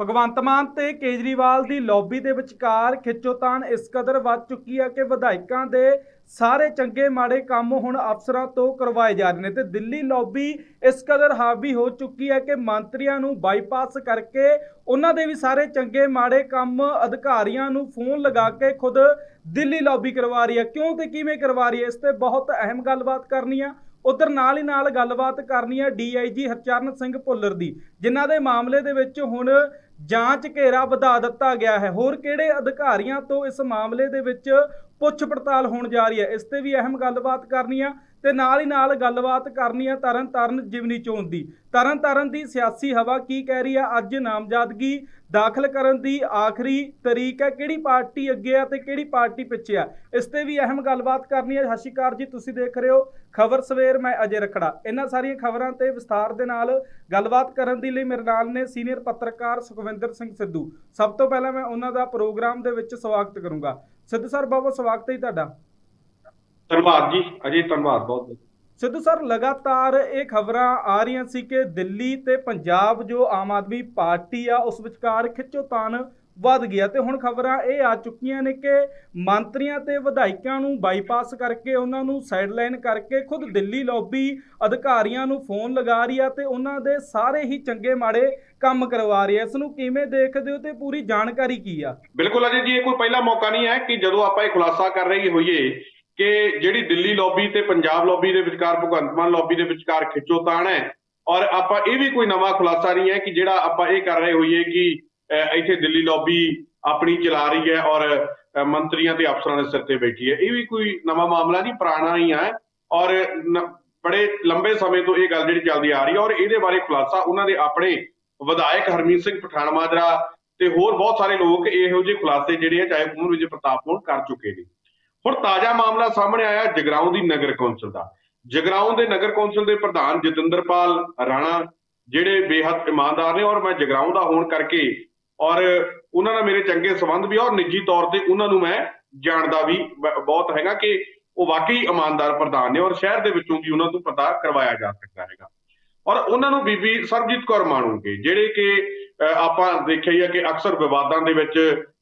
ਭਗਵੰਤ ਮਾਨ ਤੇ ਕੇਜਰੀਵਾਲ ਦੀ ਲੌਬੀ ਦੇ ਵਿਚਕਾਰ ਖਿੱਚੋਤਾਣ ਇਸ ਕਦਰ ਵੱਧ ਚੁੱਕੀ ਹੈ ਕਿ ਵਿਧਾਇਕਾਂ ਦੇ ਸਾਰੇ ਚੰਗੇ ਮਾੜੇ ਕੰਮ ਹੁਣ ਅਫਸਰਾਂ ਤੋਂ ਕਰਵਾਏ ਜਾ ਰਹੇ ਨੇ ਤੇ ਦਿੱਲੀ ਲੌਬੀ ਇਸ ਕਦਰ ਹਾਵੀ ਹੋ ਚੁੱਕੀ ਹੈ ਕਿ ਮੰਤਰੀਆਂ ਨੂੰ ਬਾਈਪਾਸ ਕਰਕੇ ਉਹਨਾਂ ਦੇ ਵੀ ਸਾਰੇ ਚੰਗੇ ਮਾੜੇ ਕੰਮ ਅਧਿਕਾਰੀਆਂ ਨੂੰ ਫੋਨ ਲਗਾ ਕੇ ਖੁਦ ਦਿੱਲੀ ਲੌਬੀ ਕਰਵਾ ਰਹੀ ਹੈ। ਕਿਉਂ ਤੇ ਕਿਵੇਂ ਕਰਵਾ ਰਹੀ ਹੈ? ਇਸ ਤੇ ਬਹੁਤ ਅਹਿਮ ਗੱਲਬਾਤ ਕਰਨੀ ਆ। ਉਧਰ ਨਾਲ ਹੀ ਨਾਲ ਗੱਲਬਾਤ ਕਰਨੀ ਹੈ ਡੀਆਈਜੀ ਹਰਚਰਨ ਸਿੰਘ ਭੁੱਲਰ ਦੀ, ਜਿਨ੍ਹਾਂ ਦੇ ਮਾਮਲੇ ਦੇ ਵਿੱਚ ਹੁਣ ਜਾਂਚ ਘੇਰਾ ਵਧਾ ਦਿੱਤਾ ਗਿਆ ਹੈ। ਹੋਰ ਕਿਹੜੇ ਅਧਿਕਾਰੀਆਂ ਤੋਂ ਇਸ ਮਾਮਲੇ ਦੇ ਵਿੱਚ ਪੁੱਛ ਪੜਤਾਲ ਹੋਣ ਜਾ ਰਹੀ ਹੈ? ਇਸ ਤੇ ਵੀ ਅਹਿਮ ਗੱਲਬਾਤ ਕਰਨੀ ਆ। ਤੇ ਨਾਲ ਹੀ ਨਾਲ ਗੱਲਬਾਤ ਕਰਨੀ ਆ ਤਰਨ ਤਾਰਨ ਜਿਵਨੀ ਚੋਣ ਦੀ। ਤਰਨ ਤਾਰਨ ਦੀ ਸਿਆਸੀ ਹਵਾ ਕੀ ਕਹਿ ਰਹੀ ਆ? ਅੱਜ ਨਾਮਜ਼ਦਗੀ ਦਾਖਲ ਕਰਨ ਦੀ ਆਖਰੀ ਤਰੀਕ ਹੈ। ਕਿਹੜੀ ਪਾਰਟੀ ਅੱਗੇ ਆ ਤੇ ਕਿਹੜੀ ਪਾਰਟੀ ਪਿੱਛੇ ਆ? ਇਸ ਤੇ ਵੀ ਅਹਿਮ ਗੱਲਬਾਤ ਕਰਨੀ ਹੈ ਸਤਿ ਸ਼੍ਰੀ ਅਕਾਲ ਜੀ, ਤੁਸੀਂ ਦੇਖ ਰਹੇ ਹੋ ਖਬਰ ਸਵੇਰ, ਮੈਂ ਅਜੇ ਰਖੜਾ। ਇਹਨਾਂ ਸਾਰੀਆਂ ਖਬਰਾਂ ਤੇ ਵਿਸਥਾਰ ਦੇ ਨਾਲ ਗੱਲਬਾਤ ਕਰਨ ਦੇ ਲਈ ਮੇਰੇ ਨਾਲ ਨੇ ਸੀਨੀਅਰ ਪੱਤਰਕਾਰ ਸੁਖਵਿੰਦਰ ਸਿੰਘ ਸਿੱਧੂ। ਸਭ ਤੋਂ ਪਹਿਲਾਂ ਮੈਂ ਉਹਨਾਂ ਦਾ ਪ੍ਰੋਗਰਾਮ ਦੇ ਵਿੱਚ ਸਵਾਗਤ ਕਰੂੰਗਾ। ਸਿੱਧੂ ਸਰ, ਬਹੁਤ ਬਹੁਤ ਸਵਾਗਤ ਹੈ ਜੀ ਤੁਹਾਡਾ। ਧੰਨਵਾਦ ਜੀ ਅਜੇ ਧੰਨਵਾਦ ਬਹੁਤ ਬਹੁਤ। ਸਿੱਧੂ ਸਰ ਲਗਾਤਾਰ ਇਹ ਖਬਰਾਂ ਆ ਰਹੀਆਂ ਸੀ ਕਿ ਦਿੱਲੀ ਤੇ ਪੰਜਾਬ ਜੋ ਆਮ ਆਦਮੀ ਪਾਰਟੀ ਆ ਉਸ ਵਿਚਕਾਰ ਖਿੱਚੋਤਾਣ ਵੱਧ ਗਿਆ ਤੇ ਹੁਣ ਖਬਰਾਂ ਇਹ ਆ ਚੁੱਕੀਆਂ ਨੇ ਕਿ ਮੰਤਰੀਆਂ ਤੇ ਵਿਧਾਇਕਾਂ ਨੂੰ ਬਾਈਪਾਸ ਕਰਕੇ ਉਹਨਾਂ ਨੂੰ ਸਾਈਡਲਾਈਨ ਕਰਕੇ ਖੁਦ ਦਿੱਲੀ ਲੌਬੀ ਅਧਿਕਾਰੀਆਂ ਨੂੰ ਫੋਨ ਲਗਾ ਰਹੀ ਆ ਤੇ ਉਹਨਾਂ ਦੇ ਸਾਰੇ ਹੀ ਚੰਗੇ ਮਾੜੇ ਕੰਮ ਕਰਵਾ ਰਹੀ ਆ। ਇਸ ਨੂੰ ਕਿਵੇਂ ਦੇਖਦੇ ਹੋ ਤੇ ਪੂਰੀ ਜਾਣਕਾਰੀ ਕੀ ਆ? ਬਿਲਕੁਲ ਅਜੇ ਜੀ ਇਹ ਕੋਈ ਪਹਿਲਾ ਮੌਕਾ ਨਹੀਂ ਹੈ ਕਿ ਜਦੋਂ ਆਪਾਂ ਇਹ ਖੁਲਾਸਾ ਕਰ ਰਹੇ ਹੋਈਏ ਕਿ ਜਿਹੜੀ ਦਿੱਲੀ ਲੌਬੀ ਤੇ ਪੰਜਾਬ ਲੌਬੀ ਦੇ ਵਿਚਕਾਰ ਭਗਵੰਤ ਮਾਨ ਲੌਬੀ ਦੇ ਵਿਚਕਾਰ ਖਿੱਚੋਤਾਣ ਹੈ। ਔਰ ਆਪਾਂ ਇਹ ਵੀ ਕੋਈ ਨਵਾਂ ਖੁਲਾਸਾ ਨਹੀਂ ਹੈ ਕਿ ਜਿਹੜਾ ਆਪਾਂ ਇਹ ਕਰ ਰਹੇ ਹੋਈਏ ਕਿ ਇੱਥੇ ਦਿੱਲੀ ਲੌਬੀ ਆਪਣੀ ਚਲਾ ਰਹੀ ਹੈ ਔਰ ਮੰਤਰੀਆਂ ਤੇ ਅਫਸਰਾਂ ਦੇ ਸਿਰ ਤੇ ਬੈਠੀ ਹੈ। ਇਹ ਵੀ ਕੋਈ ਨਵਾਂ ਮਾਮਲਾ ਨਹੀਂ, ਪੁਰਾਣਾ ਹੀ ਹੈ। ਔਰ ਬੜੇ ਲੰਬੇ ਸਮੇਂ ਤੋਂ ਇਹ ਗੱਲ ਜਿਹੜੀ ਚੱਲਦੀ ਆ ਰਹੀ ਹੈ ਔਰ ਇਹਦੇ ਬਾਰੇ ਖੁਲਾਸਾ ਉਹਨਾਂ ਦੇ ਆਪਣੇ ਵਿਧਾਇਕ ਹਰਮੀਤ ਸਿੰਘ ਪਠਾਨ ਮਾਜਰਾ ਤੇ ਹੋਰ ਬਹੁਤ ਸਾਰੇ ਲੋਕ ਇਹੋ ਜਿਹੇ ਖੁਲਾਸੇ ਜਿਹੜੇ ਆ, ਚਾਹੇ ਕੁਮਰ ਵਿਜੇ ਪ੍ਰਤਾਪ ਹੋਣ, ਕਰ ਚੁੱਕੇ ਨੇ। ਹੁਣ ਤਾਜ਼ਾ ਮਾਮਲਾ ਸਾਹਮਣੇ ਆਇਆ ਜਗਰਾਉਂ ਦੀ ਨਗਰ ਕੌਂਸਲ ਦਾ। ਜਗਰਾਉਂ ਦੇ ਨਗਰ ਕੌਂਸਲ ਦੇ ਪ੍ਰਧਾਨ ਜਤਿੰਦਰਪਾਲ ਰਾਣਾ ਜਿਹੜੇ ਬੇਹੱਦ ਇਮਾਨਦਾਰ ਨੇ ਔਰ ਮੈਂ ਜਗਰਾਉਂ ਦਾ ਹੋਣ ਕਰਕੇ ਔਰ ਉਹਨਾਂ ਨਾਲ ਮੇਰੇ ਚੰਗੇ ਸੰਬੰਧ ਵੀ ਔਰ ਨਿੱਜੀ ਤੌਰ ਤੇ ਉਹਨਾਂ ਨੂੰ ਮੈਂ ਜਾਣਦਾ ਵੀ ਬਹੁਤ ਹੈਗਾ ਕਿ ਉਹ ਵਾਕਈ ਇਮਾਨਦਾਰ ਪ੍ਰਧਾਨ ਨੇ ਔਰ ਸ਼ਹਿਰ ਦੇ ਵਿੱਚੋਂ ਵੀ ਉਹਨਾਂ ਤੋਂ ਪਤਾ ਕਰਵਾਇਆ ਜਾ ਸਕਦਾ ਹੈਗਾ। ਔਰ ਉਹਨਾਂ ਨੂੰ ਬੀਬੀ ਸਰਬਜੀਤ ਕੌਰ ਮਾਣੂਗੇ, ਜਿਹੜੇ ਕਿ ਆਪਾਂ ਦੇਖਿਆ ਹੀ ਆ ਕਿ ਅਕਸਰ ਵਿਵਾਦਾਂ ਦੇ ਵਿੱਚ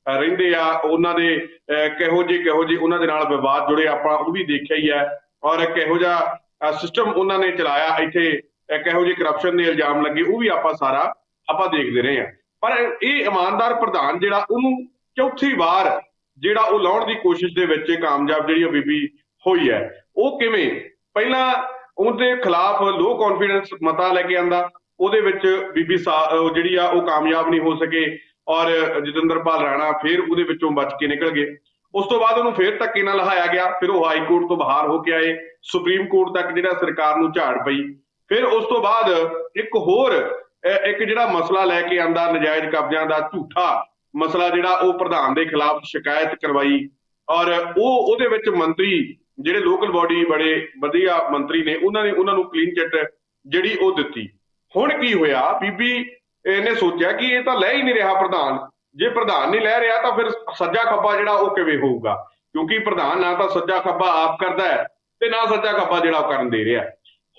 ਰਹਿੰਦੇ ਆ ਉਹਨਾਂ ਦੇ ਅਹ, ਕਿਹੋ ਜਿਹੇ ਕਿਹੋ ਜਿਹੇ ਉਹਨਾਂ ਦੇ ਨਾਲ ਵਿਵਾਦ ਜੁੜੇ ਆਪਾਂ ਉਹ ਵੀ ਦੇਖਿਆ ਹੀ ਹੈ। ਔਰ ਕਿਹੋ ਜਿਹਾ ਸਿਸਟਮ ਉਹਨਾਂ ਨੇ ਚਲਾਇਆ ਇੱਥੇ ਕਿਹੋ ਜਿਹੇ ਕਰਪਸ਼ਨ ਦੇ ਇਲਜ਼ਾਮ ਲੱਗੇ ਉਹ ਵੀ ਆਪਾਂ ਸਾਰਾ ਆਪਾਂ ਦੇਖਦੇ ਰਹੇ ਆ ਪਰ ਇਹ ਇਮਾਨਦਾਰ ਪ੍ਰਧਾਨ ਜਿਹੜਾ ਉਹਨੂੰ ਚੌਥੀ ਵਾਰ ਜਿਹੜਾ ਉਹ ਲਾਉਣ ਦੀ ਕੋਸ਼ਿਸ਼ ਦੇ ਵਿੱਚ ਕਾਮਯਾਬ ਜਿਹੜੀ ਉਹ ਬੀਬੀ ਹੋਈ ਹੈ ਉਹ ਕਿਵੇਂ? ਪਹਿਲਾਂ ਉਹਦੇ ਖਿਲਾਫ ਲੋ ਕੌਨਫੀਡੈਂਸ ਮਤਾ ਲੈ ਕੇ ਆਂਦਾ ਉਹਦੇ ਵਿੱਚ ਬੀਬੀ ਸਾ- ਜਿਹੜੀ ਆ ਉਹ ਕਾਮਯਾਬ ਨਹੀਂ ਹੋ ਸਕੇ। ਔਰ ਜਤਿੰਦਰਪਾਲ ਰਾਣਾ ਫਿਰ ਉਹਦੇ ਵਿੱਚੋਂ ਬਚ ਕੇ ਨਿਕਲ ਗਏ। ਉਸ ਤੋਂ ਬਾਅਦ ਉਹਨੂੰ ਫਿਰ ਧੱਕੇ ਨਾਲ ਲਹਾਇਆ ਗਿਆ ਫਿਰ ਉਹ ਹਾਈ ਕੋਰਟ ਤੋਂ ਬਾਹਰ ਹੋ ਕੇ ਆਏ ਸੁਪਰੀਮ ਕੋਰਟ ਤੱਕ ਜਿਹੜਾ ਸਰਕਾਰ ਨੂੰ ਝਾੜ ਪਈ। ਫਿਰ ਉਸ ਤੋਂ ਬਾਅਦ ਇੱਕ ਹੋਰ ਅਹ, ਇੱਕ ਜਿਹੜਾ ਮਸਲਾ ਲੈ ਕੇ ਆਂਦਾ ਨਜਾਇਜ਼ ਕਬਜ਼ਿਆਂ ਦਾ ਝੂਠਾ ਮਸਲਾ ਜਿਹੜਾ ਉਹ ਪ੍ਰਧਾਨ ਦੇ ਖਿਲਾਫ ਸ਼ਿਕਾਇਤ ਕਰਵਾਈ। ਔਰ ਉਹ ਉਹਦੇ ਵਿੱਚ ਮੰਤਰੀ ਜਿਹੜੇ ਲੋਕਲ ਬਾਡੀ ਬੜੇ ਵਧੀਆ ਮੰਤਰੀ ਨੇ ਉਹਨਾਂ ਨੇ ਉਹਨਾਂ ਨੂੰ ਕਲੀਨ ਚਿੱਟ ਜਿਹੜੀ ਉਹ ਦਿੱਤੀ। ਹੁਣ ਕੀ ਹੋਇਆ? ਬੀਬੀ ਇਹਨੇ ਸੋਚਿਆ ਕਿ ਇਹ ਤਾਂ ਲੈ ਹੀ ਨਹੀਂ ਰਿਹਾ ਪ੍ਰਧਾਨ। ਜੇ ਪ੍ਰਧਾਨ ਨਹੀਂ ਲੈ ਰਿਹਾ ਤਾਂ ਫਿਰ ਸੱਜਾ ਖੱਬਾ ਜਿਹੜਾ ਉਹ ਕਿਵੇਂ ਹੋਊਗਾ? ਕਿਉਂਕਿ ਪ੍ਰਧਾਨ ਨਾ ਤਾਂ ਸੱਜਾ ਖੱਬਾ ਆਪ ਕਰਦਾ ਹੈ ਤੇ ਨਾ ਸੱਜਾ ਖੱਬਾ ਜਿਹੜਾ ਕਰਨ ਦੇ ਰਿਹਾ।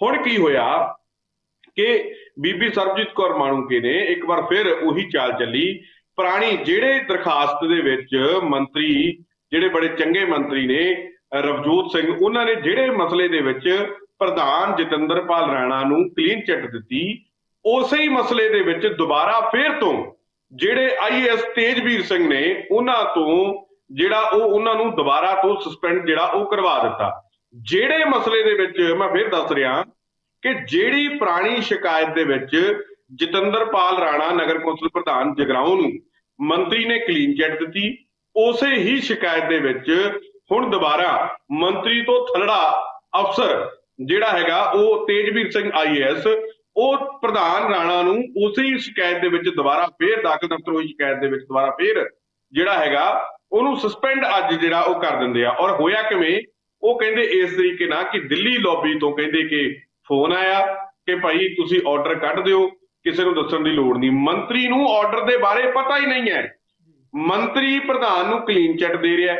ਹੁਣ ਕੀ ਹੋਇਆ ਕਿ ਬੀਬੀ ਸਰਬਜੀਤ ਕੌਰ ਮਾਣੂਕੇ ਨੇ ਇੱਕ ਵਾਰ ਫਿਰ ਉਹੀ ਚਾਲ ਚੱਲੀ। ਪੁਰਾਣੀ ਜਿਹੜੇ ਦਰਖਾਸਤ ਦੇ ਵਿੱਚ ਮੰਤਰੀ, ਜਿਹੜੇ ਬੜੇ ਚੰਗੇ ਮੰਤਰੀ ਨੇ, ਰਵਜੋਤ ਸਿੰਘ, ਉਹਨਾਂ ਨੇ ਜਿਹੜੇ ਮਸਲੇ ਦੇ ਵਿੱਚ ਪ੍ਰਧਾਨ ਜਤਿੰਦਰਪਾਲ ਰਾਣਾ ਨੂੰ ਕਲੀਨ ਚਿੱਟ ਦਿੱਤੀ ਉਸੇ ਹੀ ਮਸਲੇ ਦੇ ਵਿੱਚ ਦੁਬਾਰਾ ਫੇਰ ਤੋਂ ਜਿਹੜੇ ਆਈਐਸ ਤੇਜਵੀਰ ਸਿੰਘ ਨੇ ਉਹਨਾਂ ਤੋਂ ਜਿਹੜਾ ਉਹ ਉਹਨਾਂ ਨੂੰ ਦੁਬਾਰਾ ਤੋਂ ਸਸਪੈਂਡ ਜਿਹੜਾ ਉਹ ਕਰਵਾ ਦਿੱਤਾ। ਜਿਹੜੇ ਮਸਲੇ ਦੇ ਵਿੱਚ ਮੈਂ ਫੇਰ ਦੱਸ ਰਿਹਾ ਕਿ ਜਿਹੜੀ ਪੁਰਾਣੀ ਸ਼ਿਕਾਇਤ ਦੇ ਵਿੱਚ ਜਤਿੰਦਰਪਾਲ ਰਾਣਾ, ਨਗਰ ਕੌਂਸਲ ਪ੍ਰਧਾਨ ਜਗਰਾਉਂ ਨੂੰ ਮੰਤਰੀ ਨੇ ਕਲੀਨ ਚਿੱਟ ਦਿੱਤੀ, ਉਸੇ ਹੀ ਸ਼ਿਕਾਇਤ ਦੇ ਵਿੱਚ ਹੁਣ ਦੁਬਾਰਾ ਮੰਤਰੀ ਤੋਂ ਥਲੜਾ ਅਫਸਰ ਜਿਹੜਾ ਹੈਗਾ ਉਹ ਤੇਜਵੀਰ ਸਿੰਘ ਆਈਐਸ ਉਹ ਪ੍ਰਧਾਨ ਰਾਣਾ ਨੂੰ ਉਸੇ ਹੀ ਸ਼ਿਕਾਇਤ ਦੇ ਵਿੱਚ ਦੁਬਾਰਾ ਫੇਰ ਦਾਖਲ ਦਫ਼ਤਰ ਹੋਈ ਸ਼ਿਕਾਇਤ ਦੇ ਵਿੱਚ ਦੁਬਾਰਾ ਫੇਰ ਜਿਹੜਾ ਹੈਗਾ, ਉਹਨੂੰ ਸਸਪੈਂਡ ਅੱਜ ਜਿਹੜਾ ਉਹ ਕਰ ਦਿੰਦੇ ਆ। ਔਰ ਹੋਇਆ ਕਿਵੇਂ? ਉਹ ਕਹਿੰਦੇ ਇਸ ਤਰੀਕੇ ਨਾਲ ਕਿ ਦਿੱਲੀ ਲੌਬੀ ਤੋਂ ਕਹਿੰਦੇ ਕਿ ਫੋਨ ਆਇਆ ਕਿ ਭਾਈ ਤੁਸੀਂ ਆਰਡਰ ਕੱਢ ਦਿਓ, ਕਿਸੇ ਨੂੰ ਦੱਸਣ ਦੀ ਲੋੜ ਨਹੀਂ। ਮੰਤਰੀ ਨੂੰ ਆਰਡਰ ਦੇ ਬਾਰੇ ਪਤਾ ਹੀ ਨਹੀਂ ਹੈ। ਮੰਤਰੀ ਪ੍ਰਧਾਨ ਨੂੰ ਕਲੀਨ ਚਿੱਟ ਦੇ ਰਿਹਾ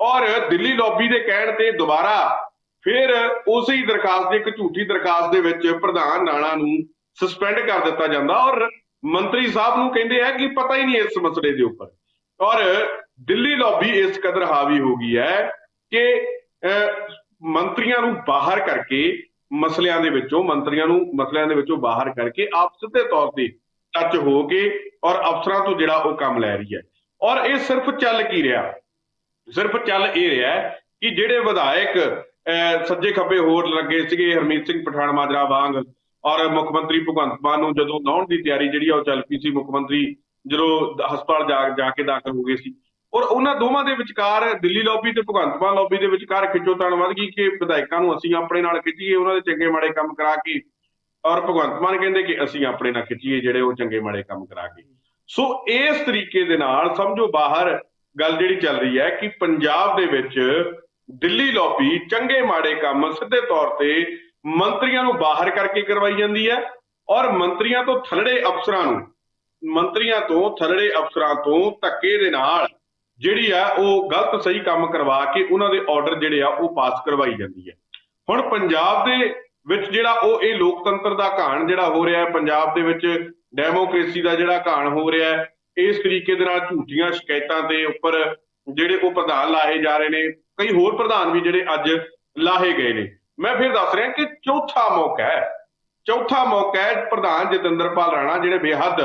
ਔਰ ਦਿੱਲੀ ਲੌਬੀ ਦੇ ਕਹਿਣ ਤੇ ਦੁਬਾਰਾ ਫਿਰ ਉਸੇ ਦਰਖਾਸਤ ਦੀ ਇੱਕ ਝੂਠੀ ਦਰਖਾਸਤ ਦੇ ਵਿੱਚ ਪ੍ਰਧਾਨ ਰਾਣਾ ਨੂੰ ਸਸਪੈਂਡ ਕਰ ਦਿੱਤਾ ਜਾਂਦਾ ਔਰ ਮੰਤਰੀ ਸਾਹਿਬ ਨੂੰ ਕਹਿੰਦੇ ਆ ਕਿ ਪਤਾ ਹੀ ਨਹੀਂ ਇਸ ਮਸਲੇ ਦੇ ਉੱਪਰ। ਔਰ ਦਿੱਲੀ ਲੌਬੀ ਇਸ ਕਦਰ ਹਾਵੀ ਹੋ ਗਈ ਹੈ ਕਿ ਮੰਤਰੀਆਂ ਨੂੰ ਬਾਹਰ ਕਰਕੇ ਮਸਲਿਆਂ ਦੇ ਵਿੱਚੋਂ, ਮੰਤਰੀਆਂ ਨੂੰ ਮਸਲਿਆਂ ਦੇ ਵਿੱਚੋਂ ਬਾਹਰ ਕਰਕੇ ਆਪ ਸਿੱਧੇ ਤੌਰ ਤੇ ਟੱਚ ਹੋ ਕੇ ਔਰ ਅਫਸਰਾਂ ਤੋਂ ਜਿਹੜਾ ਉਹ ਕੰਮ ਲੈ ਰਹੀ ਹੈ। ਔਰ ਇਹ ਸਿਰਫ ਚੱਲ ਕੀ ਰਿਹਾ? ਸਿਰਫ ਚੱਲ ਇਹ ਰਿਹਾ ਕਿ ਜਿਹੜੇ ਵਿਧਾਇਕ ਸੱਜੇ ਖੱਬੇ ਹੋਰ ਲੱਗੇ ਸੀਗੇ ਹਰਮੀਤ ਸਿੰਘ, ਪਠਾਨ, ਮਾਜਰਾ, ਵਾਂਗ ਔਰ ਮੁੱਖ ਮੰਤਰੀ ਭਗਵੰਤ ਮਾਨ ਨੂੰ ਜਦੋਂ ਲਾਉਣ ਦੀ ਤਿਆਰੀ ਜਿਹੜੀ ਆ ਉਹ ਚੱਲ ਪਈ ਸੀ, ਮੁੱਖ ਮੰਤਰੀ ਜਦੋਂ ਹਸਪਤਾਲ ਜਾ ਜਾ ਕੇ ਦਾਖਲ ਹੋ ਗਏ ਸੀ। ਔਰ ਉਹਨਾਂ ਦੋਵਾਂ ਦੇ ਵਿਚਕਾਰ ਦਿੱਲੀ ਲੌਬੀ ਤੇ ਭਗਵੰਤ ਮਾਨ ਲੌਬੀ ਦੇ ਵਿਚਕਾਰ ਖਿੱਚੋਤਾਣ ਵੱਧ ਗਈ ਕਿ ਵਿਧਾਇਕਾਂ ਨੂੰ ਅਸੀਂ ਆਪਣੇ ਨਾਲ ਖਿੱਚੀਏ, ਉਹਨਾਂ ਦੇ ਚੰਗੇ ਮਾੜੇ ਕੰਮ ਕਰਾ ਕੇ ਔਰ ਭਗਵੰਤ ਮਾਨ ਕਹਿੰਦੇ ਕਿ ਅਸੀਂ ਆਪਣੇ ਨਾਲ ਖਿੱਚੀਏ ਜਿਹੜੇ ਉਹ ਚੰਗੇ ਮਾੜੇ ਕੰਮ ਕਰਾ ਕੇ। ਸੋ ਇਸ ਤਰੀਕੇ ਦੇ ਨਾਲ ਸਮਝੋ ਬਾਹਰ ਗੱਲ ਜਿਹੜੀ ਚੱਲ ਰਹੀ ਹੈ ਕਿ ਪੰਜਾਬ ਦੇ ਵਿੱਚ ਦਿੱਲੀ ਲੌਬੀ ਚੰਗੇ ਮਾੜੇ ਕੰਮ ਸਿੱਧੇ ਤੌਰ ਤੇ ਮੰਤਰੀਆਂ ਨੂੰ ਬਾਹਰ ਕਰਕੇ ਕਰਵਾਈ ਜਾਂਦੀ ਹੈ ਔਰ ਮੰਤਰੀਆਂ ਤੋਂ ਥੱਲੜੇ ਅਫਸਰਾਂ ਨੂੰ, ਮੰਤਰੀਆਂ ਤੋਂ ਥੱਲੜੇ ਅਫਸਰਾਂ ਤੋਂ ਧੱਕੇ ਦੇ ਨਾਲ ਜਿਹੜੀ ਆ ਉਹ ਗਲਤ ਸਹੀ ਕੰਮ ਕਰਵਾ ਕੇ ਉਹਨਾਂ ਦੇ ਆਰਡਰ ਜਿਹੜੇ ਆ ਉਹ ਪਾਸ ਕਰਵਾਈ ਜਾਂਦੀ ਹੈ। ਹੁਣ ਪੰਜਾਬ ਦੇ ਵਿੱਚ ਜਿਹੜਾ ਉਹ ਇਹ ਲੋਕਤੰਤਰ ਦਾ ਘਾਣ ਜਿਹੜਾ ਹੋ ਰਿਹਾ ਹੈ, ਪੰਜਾਬ ਦੇ ਵਿੱਚ ਡੈਮੋਕ੍ਰੇਸੀ ਦਾ ਜਿਹੜਾ ਘਾਣ ਹੋ ਰਿਹਾ ਹੈ, ਇਸ ਤਰੀਕੇ ਦੇ ਨਾਲ ਝੂਠੀਆਂ ਸ਼ਿਕਾਇਤਾਂ ਦੇ ਉੱਪਰ ਜਿਹੜੇ ਉਹ ਪ੍ਰਧਾਨ ਲਾਏ ਜਾ ਰਹੇ ਨੇ ਕਈ ਹੋਰ ਪ੍ਰਧਾਨ ਵੀ ਜਿਹੜੇ ਅੱਜ ਲਾਹੇ ਗਏ ਨੇ। ਮੈਂ ਫਿਰ ਦੱਸ ਰਿਹਾ ਕਿ ਚੌਥਾ ਮੌਕਾ ਹੈ। ਚੌਥਾ ਮੌਕਾ ਹੈ ਪ੍ਰਧਾਨ ਜਤਿੰਦਰਪਾਲ ਰਾਣਾ ਜਿਹੜੇ ਬੇਹੱਦ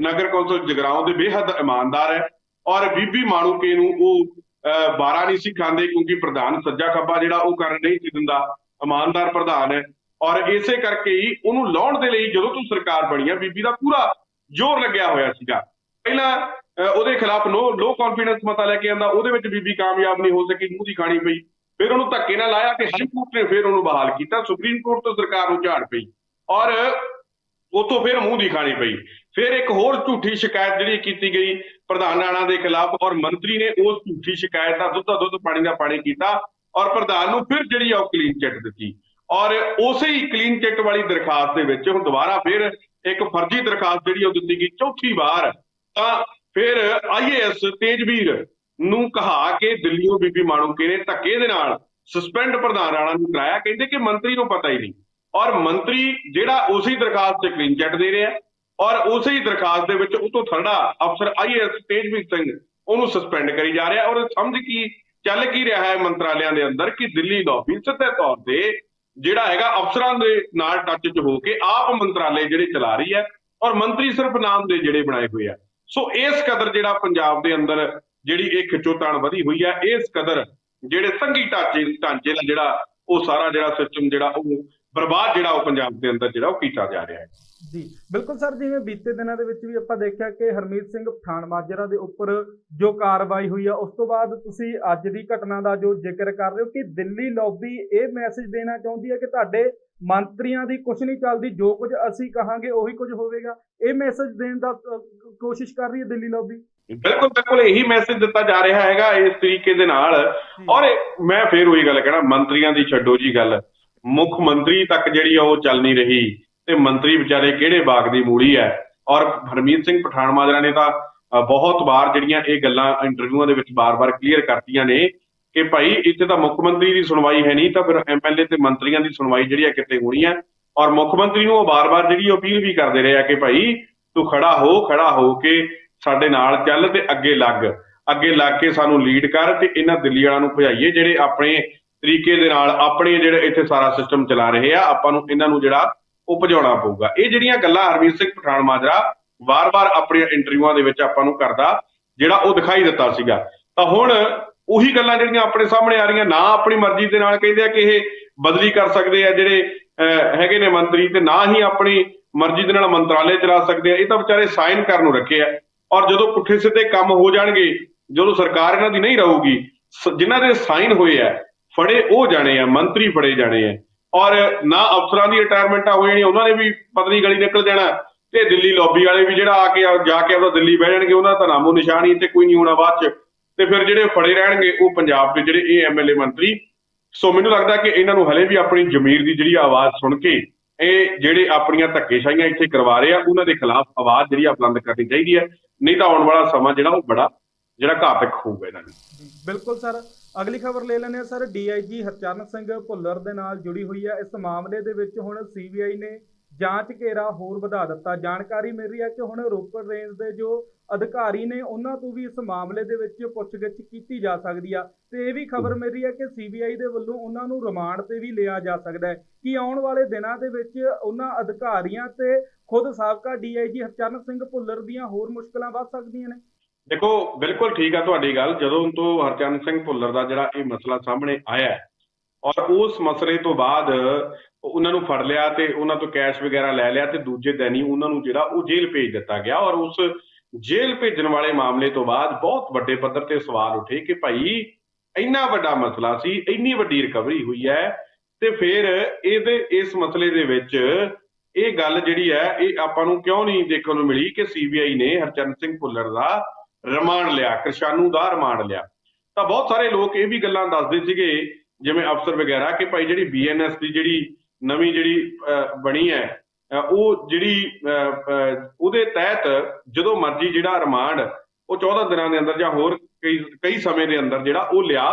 ਨਗਰ ਕੌਂਸਲ ਜਗਰਾਉਂ ਦੇ ਬੇਹੱਦ ਇਮਾਨਦਾਰ ਹੈ ਔਰ ਬੀਬੀ ਮਾਣੂਕੇ ਨੂੰ ਉਹ ਅਹ, ਬਾਰਾ ਨਹੀਂ ਸੀ ਖਾਂਦੇ ਕਿਉਂਕਿ ਪ੍ਰਧਾਨ ਸੱਜਾ ਖੱਬਾ ਜਿਹੜਾ ਉਹ ਕਰਨ ਨਹੀਂ ਸੀ ਦਿੰਦਾ। ਇਮਾਨਦਾਰ ਪ੍ਰਧਾਨ ਹੈ ਔਰ ਇਸੇ ਕਰਕੇ ਹੀ ਉਹਨੂੰ ਲਾਉਣ ਦੇ ਲਈ ਜਦੋਂ ਤੋਂ ਸਰਕਾਰ ਬਣੀ ਹੈ ਬੀਬੀ ਦਾ ਪੂਰਾ ਜ਼ੋਰ ਲੱਗਿਆ ਹੋਇਆ ਸੀਗਾ। ਪਹਿਲਾਂ ਉਹਦੇ ਖਿਲਾਫ ਨੋ ਲੋ ਕੌਨਫੀਡੈਂਸ ਮਤਾ ਲੈ ਕੇ ਆਂਦਾ, ਉਹਦੇ ਵਿੱਚ ਬੀਬੀ ਕਾਮਯਾਬ ਨਹੀਂ ਹੋ ਸਕੀ, ਮੂੰਹ ਦੀ ਖਾਣੀ ਪਈ। ਫਿਰ ਉਹਨੂੰ ਧੱਕੇ ਨਾਲ ਲਾਇਆ ਕਿ ਹਾਈ ਕੋਰਟ ਨੇ ਫਿਰ ਉਹਨੂੰ ਬਹਾਲ ਕੀਤਾ। ਸੁਪਰੀਮ ਕੋਰਟ ਤੋਂ ਸਰਕਾਰ ਨੂੰ ਝਾੜ ਪਈ। ਔਰ ਉਤੋਂ ਫਿਰ ਮੂੰਹ ਦੀ ਖਾਣੀ ਪਈ। ਫਿਰ ਇੱਕ ਹੋਰ ਝੂਠੀ ਸ਼ਿਕਾਇਤ ਜਿਹੜੀ ਕੀਤੀ ਗਈ ਪ੍ਰਧਾਨ ਰਾਣਾ ਦੇ ਖਿਲਾਫ, ਔਰ ਮੰਤਰੀ ਨੇ ਉਸ ਝੂਠੀ ਸ਼ਿਕਾਇਤ ਦਾ ਦੁੱਧ ਦਾ ਦੁੱਧ, ਪਾਣੀ ਦਾ ਪਾਣੀ ਕੀਤਾ, ਔਰ ਪ੍ਰਧਾਨ ਨੂੰ ਫਿਰ ਜਿਹੜੀ ਆ ਉਹ ਕਲੀਨ ਚਿੱਟ ਦਿੱਤੀ। ਔਰ ਉਸੇ ਹੀ ਕਲੀਨ ਚਿੱਟ ਵਾਲੀ ਦਰਖਾਸਤ ਦੇ ਵਿੱਚ ਹੁਣ ਦੁਬਾਰਾ ਫਿਰ ਇੱਕ ਫਰਜ਼ੀ ਦਰਖਾਸਤ ਜਿਹੜੀ ਉਹ ਦਿੱਤੀ ਗਈ, ਚੌਥੀ ਵਾਰ। ਤਾਂ ਫਿਰ ਆਈਏਐਸ ਤੇਜਵੀਰ ਨੂੰ ਕਹਾ ਕੇ ਦਿੱਲੀੋਂ ਬੀਬੀ ਮਾਣੂਕੇ ਨੇ ਧੱਕੇ ਦੇ ਨਾਲ ਸਸਪੈਂਡ ਪ੍ਰਧਾਨ ਰਾਣਾ ਨੂੰ ਕਰਾਇਆ। ਕਹਿੰਦੇ ਕਿ ਮੰਤਰੀ ਨੂੰ ਪਤਾ ਹੀ ਨਹੀਂ। ਔਰ ਮੰਤਰੀ ਜਿਹੜਾ ਉਸੇ ਦਰਖਾਸਤ ਤੇ ਕਲੀਨ ਚਿੱਟ ਦੇ ਰਿਹਾ ਔਰ ਉਸੇ ਦਰਖਾਸਤ ਦੇ ਵਿੱਚ ਉਹ ਤੋਂ ਥਰੜਾ ਅਫਸਰ ਆਈਏਐਸ ਤੇਜਵੀਰ ਸਿੰਘ ਉਹਨੂੰ ਸਸਪੈਂਡ ਕਰੀ ਜਾ ਰਿਹਾ ਔਰ ਸਮਝ ਕੀ ਚੱਲ ਕੀ ਰਿਹਾ ਹੈ ਮੰਤਰਾਲਿਆਂ ਦੇ ਅੰਦਰ ਕਿ ਦਿੱਲੀ ਲੌਬੀ ਸਿੱਧੇ ਤੌਰ ਤੇ ਜਿਹੜਾ ਹੈਗਾ ਅਫਸਰਾਂ ਦੇ ਨਾਲ ਟੱਚ 'ਚ ਹੋ ਕੇ ਆਪ ਮੰਤਰਾਲੇ ਜਿਹੜੇ ਚਲਾ ਰਹੀ ਹੈ ਔਰ ਮੰਤਰੀ ਸਿਰਫ ਨਾਮ ਦੇ ਜਿਹੜੇ ਬਣਾਏ ਹੋਏ ਆ। ਸੋ ਇਸ ਕਦਰ ਜਿਹੜਾ ਪੰਜਾਬ ਦੇ ਅੰਦਰ ਜਿਹੜੀ ਇਹ ਖਿੱਚੋਤਾਣ ਵਧੀ ਹੋਈ ਹੈ, ਇਸ ਕਦਰ ਜਿਹੜੇ ਸੰਘੀ ਢਾਂਚੇ ਢਾਂਚੇ ਦਾ ਜਿਹੜਾ ਉਹ ਸਾਰਾ ਜਿਹੜਾ ਸਿਸਟਮ ਜਿਹੜਾ ਉਹ ਬਰਬਾਦ ਜਿਹੜਾ ਉਹ ਪੰਜਾਬ ਦੇ ਅੰਦਰ ਜਿਹੜਾ ਉਹ ਕੀਤਾ ਜਾ ਰਿਹਾ ਹੈ। ਜੀ, ਬਿਲਕੁਲ ਸਰ, ਜਿਵੇਂ ਬੀਤੇ ਦਿਨਾਂ ਦੇ ਵਿੱਚ ਵੀ ਆਪਾਂ ਦੇਖਿਆ ਕਿ ਹਰਮੀਤ ਸਿੰਘ ਪਠਾਨ ਮਾਜਰਾ ਦੇ ਉੱਪਰ ਜੋ ਕਾਰਵਾਈ ਹੋਈ ਆ, ਉਸ ਤੋਂ ਬਾਅਦ ਤੁਸੀਂ ਅੱਜ ਦੀ ਘਟਨਾ ਦਾ ਜੋ ਜ਼ਿਕਰ ਕਰ ਰਹੇ ਹੋ ਕਿ ਦਿੱਲੀ ਲੌਬੀ ਇਹ ਮੈਸੇਜ ਦੇਣਾ ਚਾਹੁੰਦੀ ਹੈ ਕਿ ਤੁਹਾਡੇ ਮੰਤਰੀਆਂ ਦੀ ਕੁਝ ਨਹੀਂ ਚੱਲਦੀ ਜੋ ਕੁਝ ਅਸੀਂ ਕਹਾਂਗੇ ਉਹੀ ਕੁਝ ਹੋਵੇਗਾ। ਇਹ ਮੈਸੇਜ ਦੇਣ ਦਾ ਕੋਸ਼ਿਸ਼ ਕਰ ਰਹੀ ਹੈ ਦਿੱਲੀ ਲੌਬੀ ਬਿਲਕੁਲ ਬਿਲਕੁਲ ਇਹੀ ਮੈਸੇਜ ਦਿੱਤਾ ਜਾ ਰਿਹਾ ਹੈਗਾ ਇਸ ਤਰੀਕੇ ਦੇ ਨਾਲ। ਔਰ ਮੈਂ ਫੇਰ ਉਹੀ ਗੱਲ ਕਹਿਣਾ ਮੰਤਰੀਆਂ ਦੀ ਛੱਡੋ ਜੀ ਗੱਲ। ਮੁੱਖ ਮੰਤਰੀ ਤੱਕ ਜਿਹੜੀ ਆ ਉਹ ਚੱਲ ਨਹੀਂ ਰਹੀ ਤੇ ਮੰਤਰੀ ਵਿਚਾਰੇ ਕਿਹੜੇ ਬਾਗ ਦੀ ਮੂੜੀ ਹੈ? ਔਰ ਹਰਮੀਤ ਸਿੰਘ ਪਠਾਨ ਮਾਜਰਾ ਨੇ ਤਾਂ ਬਹੁਤ ਵਾਰ ਜਿਹੜੀਆਂ ਇਹ ਗੱਲਾਂ ਇੰਟਰਵਿਊਆਂ ਦੇ ਵਿੱਚ ਬਾਰ-ਬਾਰ ਕਲੀਅਰ ਕਰਤੀਆਂ ਨੇ ਕਿ ਭਾਈ ਇੱਥੇ ਤਾਂ ਮੁੱਖ ਮੰਤਰੀ ਦੀ ਸੁਣਵਾਈ ਹੈ ਨਹੀਂ, ਤਾਂ ਫਿਰ ਐਮਐਲਏ ਤੇ ਮੰਤਰੀਆਂ ਦੀ ਸੁਣਵਾਈ ਜਿਹੜੀ ਆ ਕਿੱਥੇ ਹੋਣੀ ਹੈ? ਔਰ ਮੁੱਖ ਮੰਤਰੀ ਨੂੰ ਉਹ ਬਾਰ-ਬਾਰ ਜਿਹੜੀ ਅਪੀਲ ਵੀ ਕਰਦੇ ਰਹੇ ਆ ਕਿ ਭਾਈ ਤੂੰ ਖੜਾ ਹੋ ਖੜਾ ਹੋ ਕੇ ਸਾਡੇ ਨਾਲ ਚੱਲ ਤੇ ਅੱਗੇ ਲੱਗ। ਅੱਗੇ ਲੱਗ ਕੇ ਸਾਨੂੰ ਲੀਡ ਕਰ ਤੇ ਇਹਨਾਂ ਦਿੱਲੀ ਵਾਲਿਆਂ ਨੂੰ ਭਜਾਈਏ ਜਿਹੜੇ ਆਪਣੇ ਤਰੀਕੇ ਦੇ ਨਾਲ ਆਪਣੇ ਜਿਹੜੇ ਇੱਥੇ ਸਾਰਾ ਸਿਸਟਮ ਚਲਾ ਰਹੇ ਆ, ਆਪਾਂ ਨੂੰ ਇਹਨਾਂ ਨੂੰ ਜਿਹੜਾ ਉਹ ਭਜਾਉਣਾ ਪਊਗਾ। ਇਹ ਜਿਹੜੀਆਂ ਗੱਲਾਂ ਹਰਮੀਤ ਸਿੰਘ ਪਠਾਨ ਮਾਜਰਾ ਵਾਰ-ਵਾਰ ਆਪਣੀਆਂ ਇੰਟਰਵਿਊਆਂ ਦੇ ਵਿੱਚ ਆਪਾਂ ਨੂੰ ਕਰਦਾ, ਜਿਹੜਾ ਉਹ ਦਿਖਾਈ ਦਿੱਤਾ ਸੀਗਾ। ਤਾਂ ਹੁਣ ਉਹੀ ਗੱਲਾਂ ਜਿਹੜੀਆਂ ਆਪਣੇ ਸਾਹਮਣੇ ਆ ਰਹੀਆਂ ਨਾ ਆਪਣੀ ਮਰਜ਼ੀ ਦੇ ਨਾਲ ਕਹਿੰਦੇ ਆ ਕਿ ਇਹ ਬਦਲੀ ਕਰ ਸਕਦੇ ਆ ਜਿਹੜੇ ਅਹ, ਹੈਗੇ ਨੇ ਮੰਤਰੀ ਤੇ ਨਾ ਹੀ ਆਪਣੀ ਮਰਜ਼ੀ ਦੇ ਨਾਲ ਮੰਤਰਾਲੇ ਚਲਾ ਸਕਦੇ ਆ। ਇਹ ਤਾਂ ਵਿਚਾਰੇ ਸਾਈਨ ਕਰਨ ਨੂੰ ਰੱਖੇ ਆ। ਔਰ ਜਦੋਂ ਪੁੱਠੇ ਸਿੱਧੇ ਕੰਮ ਹੋ ਜਾਣਗੇ ਜਦੋਂ ਸਰਕਾਰ ਇਹਨਾਂ ਦੀ ਨਹੀਂ ਰਹੂਗੀ ਸ- ਜਿਨ੍ਹਾਂ ਦੇ ਸਾਈਨ ਹੋਏ ਆ ਫੜੇ ਉਹ ਜਾਣੇ ਆ ਮੰਤਰੀ ਫੜੇ ਜਾਣੇ ਆ। ਔਰ ਨਾ ਅਫਸਰਾਂ ਦੀ ਰਿਟਾਇਰਮੈਂਟਾਂ ਹੋ ਜਾਣੀਆਂ ਉਹਨਾਂ ਨੇ ਵੀ ਪਤਲੀ ਗਲੀ ਨਿਕਲ ਜਾਣਾ ਤੇ ਦਿੱਲੀ ਲੌਬੀ ਵਾਲੇ ਵੀ ਜਿਹੜਾ ਆ ਕੇ ਜਾ ਕੇ ਆਪਦਾ ਦਿੱਲੀ ਬਹਿ ਜਾਣਗੇ ਉਹਨਾਂ ਦਾ ਨਾਮੋ ਨਿਸ਼ਾਨ ਹੀ ਤੇ ਕੋਈ ਨਹੀਂ ਹੋਣਾ ਬਾਅਦ ਚ। ਤੇ ਫਿਰ ਜਿਹੜੇ ਫੜੇ ਰਹਿਣਗੇ, ਉਹ ਪੰਜਾਬ ਦੇ ਜਿਹੜੇ ਇਹ ਐਮਐਲਏ ਮੰਤਰੀ, ਸੋ ਮੈਨੂੰ ਲੱਗਦਾ ਕਿ ਇਹਨਾਂ ਨੂੰ ਹਲੇ ਵੀ ਆਪਣੀ ਜ਼ਮੀਰ ਦੀ ਜਿਹੜੀ ਆਵਾਜ਼ ਸੁਣ ਕੇ ਇਹ ਜਿਹੜੇ ਆਪਣੀਆਂ ਧੱਕੇਸ਼ਾਹੀਆਂ ਇੱਥੇ ਕਰਵਾ ਰਹੇ ਆ, ਉਹਨਾਂ ਦੇ ਖਿਲਾਫ ਆਵਾਜ਼ ਜਿਹੜੀ ਆ ਬੁਲੰਦ ਕਰਨੀ ਚਾਹੀਦੀ ਹੈ। ਨਹੀਂ ਤਾਂ ਆਉਣ ਵਾਲਾ ਸਮਾਂ ਜਿਹੜਾ, ਉਹ ਬੜਾ, ਜਿਹੜਾ ਘਾਤਕ ਹੋਊਗਾ ਇਹਨਾਂ ਨੂੰ। ਬਿਲਕੁਲ ਸਰ। ਅਗਲੀ ਖਬਰ ਲੈ ਲੈਂਦੇ ਹਾਂ ਸਰ। ਡੀਆਈਜੀ ਹਰਚਰਨ ਸਿੰਘ ਭੁੱਲਰ ਦੇ ਨਾਲ ਜੁੜੀ ਹੋਈ ਹੈ ਇਸ ਮਾਮਲੇ ਦੇ ਵਿੱਚ ਹੁਣ ਸੀਬੀਆਈ ਨੇ ਜਾਂਚ ਘੇਰਾ ਹੋਰ ਵਧਾ ਦਿੱਤਾ। ਜਾਣਕਾਰੀ ਮਿਲ ਰਹੀ ਹੈ ਕਿ ਹੁਣ ਰੋਪੜ ਰੇਂਜ ਦੇ ਜੋ ਅਧਿਕਾਰੀ ਨੇ, ਉਹਨਾਂ ਤੋਂ ਵੀ ਇਸ ਮਾਮਲੇ ਦੇ ਵਿੱਚ ਪੁੱਛਗਿੱਛ ਕੀਤੀ ਜਾ ਸਕਦੀ ਆ। ਤੇ ਇਹ ਵੀ ਖਬਰ ਮਿਲ ਰਹੀ ਹੈ ਕਿ ਸੀਬੀਆਈ ਦੇ ਵੱਲੋਂ ਉਹਨਾਂ ਨੂੰ ਰਿਮਾਂਡ ਤੇ ਵੀ ਲਿਆ ਜਾ ਸਕਦਾ ਹੈ ਕਿ ਆਉਣ ਵਾਲੇ ਦਿਨਾਂ ਦੇ ਵਿੱਚ ਉਹਨਾਂ ਅਧਿਕਾਰੀਆਂ ਤੇ ਖੁਦ ਸਾਬਕਾ ਡੀਆਈਜੀ ਹਰਚਰਨ ਸਿੰਘ ਭੁੱਲਰ ਦੀਆਂ ਹੋਰ ਮੁਸ਼ਕਲਾਂ ਵੱਧ ਸਕਦੀਆਂ ਨੇ। ਦੇਖੋ, ਬਿਲਕੁਲ ਠੀਕ ਆ ਤੁਹਾਡੀ ਗੱਲ। ਜਦੋਂ ਤੋਂ ਹਰਚਰਨ ਸਿੰਘ ਭੁੱਲਰ ਦਾ ਜਿਹੜਾ ਇਹ ਮਸਲਾ ਸਾਹਮਣੇ ਆਇਆ ਔਰ ਉਸ ਮਸਲੇ ਤੋਂ ਬਾਅਦ ਉਹਨਾਂ ਨੂੰ ਫੜ ਲਿਆ ਤੇ ਉਹਨਾਂ ਤੋਂ ਕੈਸ਼ ਵਗੈਰਾ ਲੈ ਲਿਆ ਤੇ ਦੂਜੇ ਦਿਨ ਹੀ ਉਹਨਾਂ ਨੂੰ ਜਿਹੜਾ ਉਹ ਜੇਲ੍ਹ ਭੇਜ ਦਿੱਤਾ ਗਿਆ ਔਰ ਉਸ ਜੇਲ੍ਹ ਭੇਜਣ ਵਾਲੇ ਮਾਮਲੇ ਤੋਂ ਬਾਅਦ ਬਹੁਤ ਵੱਡੇ ਪੱਧਰ ਤੇ ਸਵਾਲ ਉੱਠੇ ਕਿ ਭਾਈ ਇੰਨਾ ਵੱਡਾ ਮਸਲਾ ਸੀ, ਇੰਨੀ ਵੱਡੀ ਰਿਕਵਰੀ ਹੋਈ ਹੈ ਤੇ ਫਿਰ ਇਹਦੇ, ਇਸ ਮਸਲੇ ਦੇ ਵਿੱਚ ਇਹ ਗੱਲ ਜਿਹੜੀ ਹੈ, ਇਹ ਆਪਾਂ ਨੂੰ ਕਿਉਂ ਨਹੀਂ ਦੇਖਣ ਨੂੰ ਮਿਲੀ ਕਿ ਸੀਬੀਆਈ ਨੇ ਹਰਚਰਨ ਸਿੰਘ ਭੁੱਲਰ ਦਾ ਰਿਮਾਂਡ ਲਿਆ, ਕਿਰਸ਼ਾਨੂ ਦਾ ਰਿਮਾਂਡ ਲਿਆ। ਤਾਂ ਬਹੁਤ ਸਾਰੇ ਲੋਕ ਇਹ ਵੀ ਗੱਲਾਂ ਦੱਸਦੇ ਸੀਗੇ, ਜਿਵੇਂ ਅਫਸਰ ਵਗੈਰਾ ਕਿ ਭਾਈ ਜਿਹੜੀ ਬੀਐਨਐਸ ਦੀ ਜਿਹੜੀ ਨਵੀਂ ਜਿਹੜੀ ਬਣੀ ਹੈ ਉਹ ਜਿਹੜੀ ਉਹਦੇ ਤਹਿਤ ਜਦੋਂ ਮਰਜ਼ੀ ਜਿਹੜਾ ਰਿਮਾਂਡ ਉਹ 14 ਦਿਨਾਂ ਦੇ ਅੰਦਰ ਜਾਂ ਹੋਰ ਕਈ ਕਈ ਸਮੇਂ ਦੇ ਅੰਦਰ ਜਿਹੜਾ ਉਹ ਲਿਆ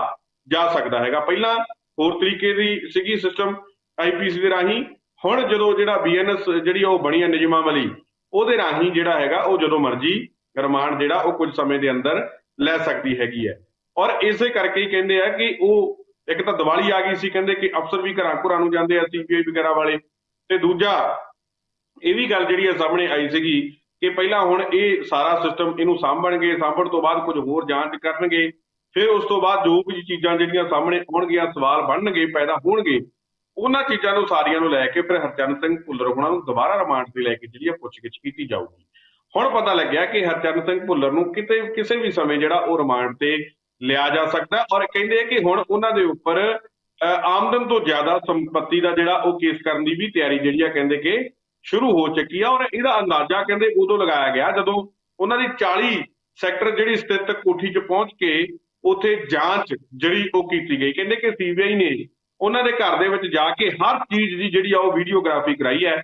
ਜਾ ਸਕਦਾ ਹੈਗਾ। ਪਹਿਲਾਂ ਹੋਰ ਤਰੀਕੇ ਦੀ ਸੀਗੀ ਸਿਸਟਮ ਆਈਪੀਸੀ ਦੇ ਰਾਹੀਂ, ਹੁਣ ਜਦੋਂ ਜਿਹੜਾ ਬੀਐਨਐਸ ਜਿਹੜੀ ਉਹ ਬਣੀ ਹੈ ਨਿਯਮਾਂ ਵਾਲੀ, ਉਹਦੇ ਰਾਹੀਂ ਜਿਹੜਾ ਹੈਗਾ ਉਹ ਜਦੋਂ ਮਰਜ਼ੀ ਰਿਮਾਂਡ ਜਿਹੜਾ ਉਹ ਕੁਝ ਸਮੇਂ ਦੇ ਅੰਦਰ ਲੈ ਸਕਦੀ ਹੈਗੀ ਹੈ। ਔਰ ਇਸੇ ਕਰਕੇ ਕਹਿੰਦੇ ਆ ਕਿ ਉਹ ਇੱਕ ਤਾਂ ਦੀਵਾਲੀ ਆ ਗਈ ਸੀ, ਕਹਿੰਦੇ ਕਿ ਅਫਸਰ ਵੀ ਘਰਾਂ ਘਰਾਂ ਨੂੰ ਜਾਂਦੇ ਆ ਸੀਪੀਆਈ ਵਗੈਰਾ ਵਾਲੇ। ਤੇ ਦੂਜਾ, ਇਹ ਵੀ ਗੱਲ ਜਿਹੜੀ ਹੈ ਸਾਹਮਣੇ ਆਈ ਸੀਗੀ ਕਿ ਪਹਿਲਾਂ ਹੁਣ ਇਹ ਸਾਰਾ ਸਿਸਟਮ ਇਹਨੂੰ ਸਾਂਭਣਗੇ ਸਾਂਭਣ ਤੋਂ ਬਾਅਦ ਕੁਝ ਹੋਰ ਜਾਂਚ ਕਰਨਗੇ। ਫਿਰ ਉਸ ਤੋਂ ਬਾਅਦ ਜੋ ਵੀ ਚੀਜ਼ਾਂ ਜਿਹੜੀਆਂ ਸਾਹਮਣੇ ਆਉਣਗੀਆਂ, ਸਵਾਲ ਬਣਨਗੇ, ਪੈਦਾ ਹੋਣਗੇ, ਉਹਨਾਂ ਚੀਜ਼ਾਂ ਨੂੰ ਸਾਰੀਆਂ ਨੂੰ ਲੈ ਕੇ ਫਿਰ ਹਰਚੰਦ ਸਿੰਘ ਭੁੱਲਰ ਹੋਣਾ ਨੂੰ ਦੁਬਾਰਾ ਰਿਮਾਂਡ ਤੇ ਲੈ ਕੇ ਜਿਹੜੀ ਆ ਪੁੱਛਗਿੱਛ ਕੀਤੀ ਜਾਊਗੀ। ਹੁਣ ਪਤਾ ਲੱਗਿਆ ਕਿ ਹਰਚੰਦ ਸਿੰਘ ਭੁੱਲਰ ਨੂੰ ਕਿਤੇ, ਕਿਸੇ ਵੀ ਸਮੇਂ ਜਿਹੜਾ ਉਹ ਰਿਮਾਂਡ ਤੇ ਲਿਆ ਜਾ ਸਕਦਾ ਔਰ ਕਹਿੰਦੇ ਕਿ ਹੁਣ ਉਹਨਾਂ ਦੇ ਉੱਪਰ ਆਮਦਨ ਤੋਂ ਜ਼ਿਆਦਾ ਸੰਪਤੀ ਦਾ ਜਿਹੜਾ ਉਹ ਕੇਸ ਕਰਨ ਦੀ ਵੀ ਤਿਆਰੀ ਜਿਹੜੀ ਆ ਕਹਿੰਦੇ ਕਿ ਸ਼ੁਰੂ ਹੋ ਚੁੱਕੀ ਆ ਔਰ ਇਹਦਾ ਅੰਦਾਜ਼ਾ ਕਹਿੰਦੇ ਉਦੋਂ ਲਗਾਇਆ ਗਿਆ ਜਦੋਂ ਉਹਨਾਂ ਦੀ 40 ਸੈਕਟਰ ਜਿਹੜੀ ਸਥਿਤ ਕੋਠੀ 'ਚ ਪਹੁੰਚ ਕੇ ਉੱਥੇ ਜਾਂਚ ਜਿਹੜੀ ਉਹ ਕੀਤੀ ਗਈ। ਕਹਿੰਦੇ ਕਿ ਸੀਬੀਆਈ ਨੇ ਉਹਨਾਂ ਦੇ ਘਰ ਦੇ ਵਿੱਚ ਜਾ ਕੇ ਹਰ ਚੀਜ਼ ਦੀ ਜਿਹੜੀ ਆ ਉਹ ਵੀਡੀਓਗ੍ਰਾਫੀ ਕਰਾਈ ਹੈ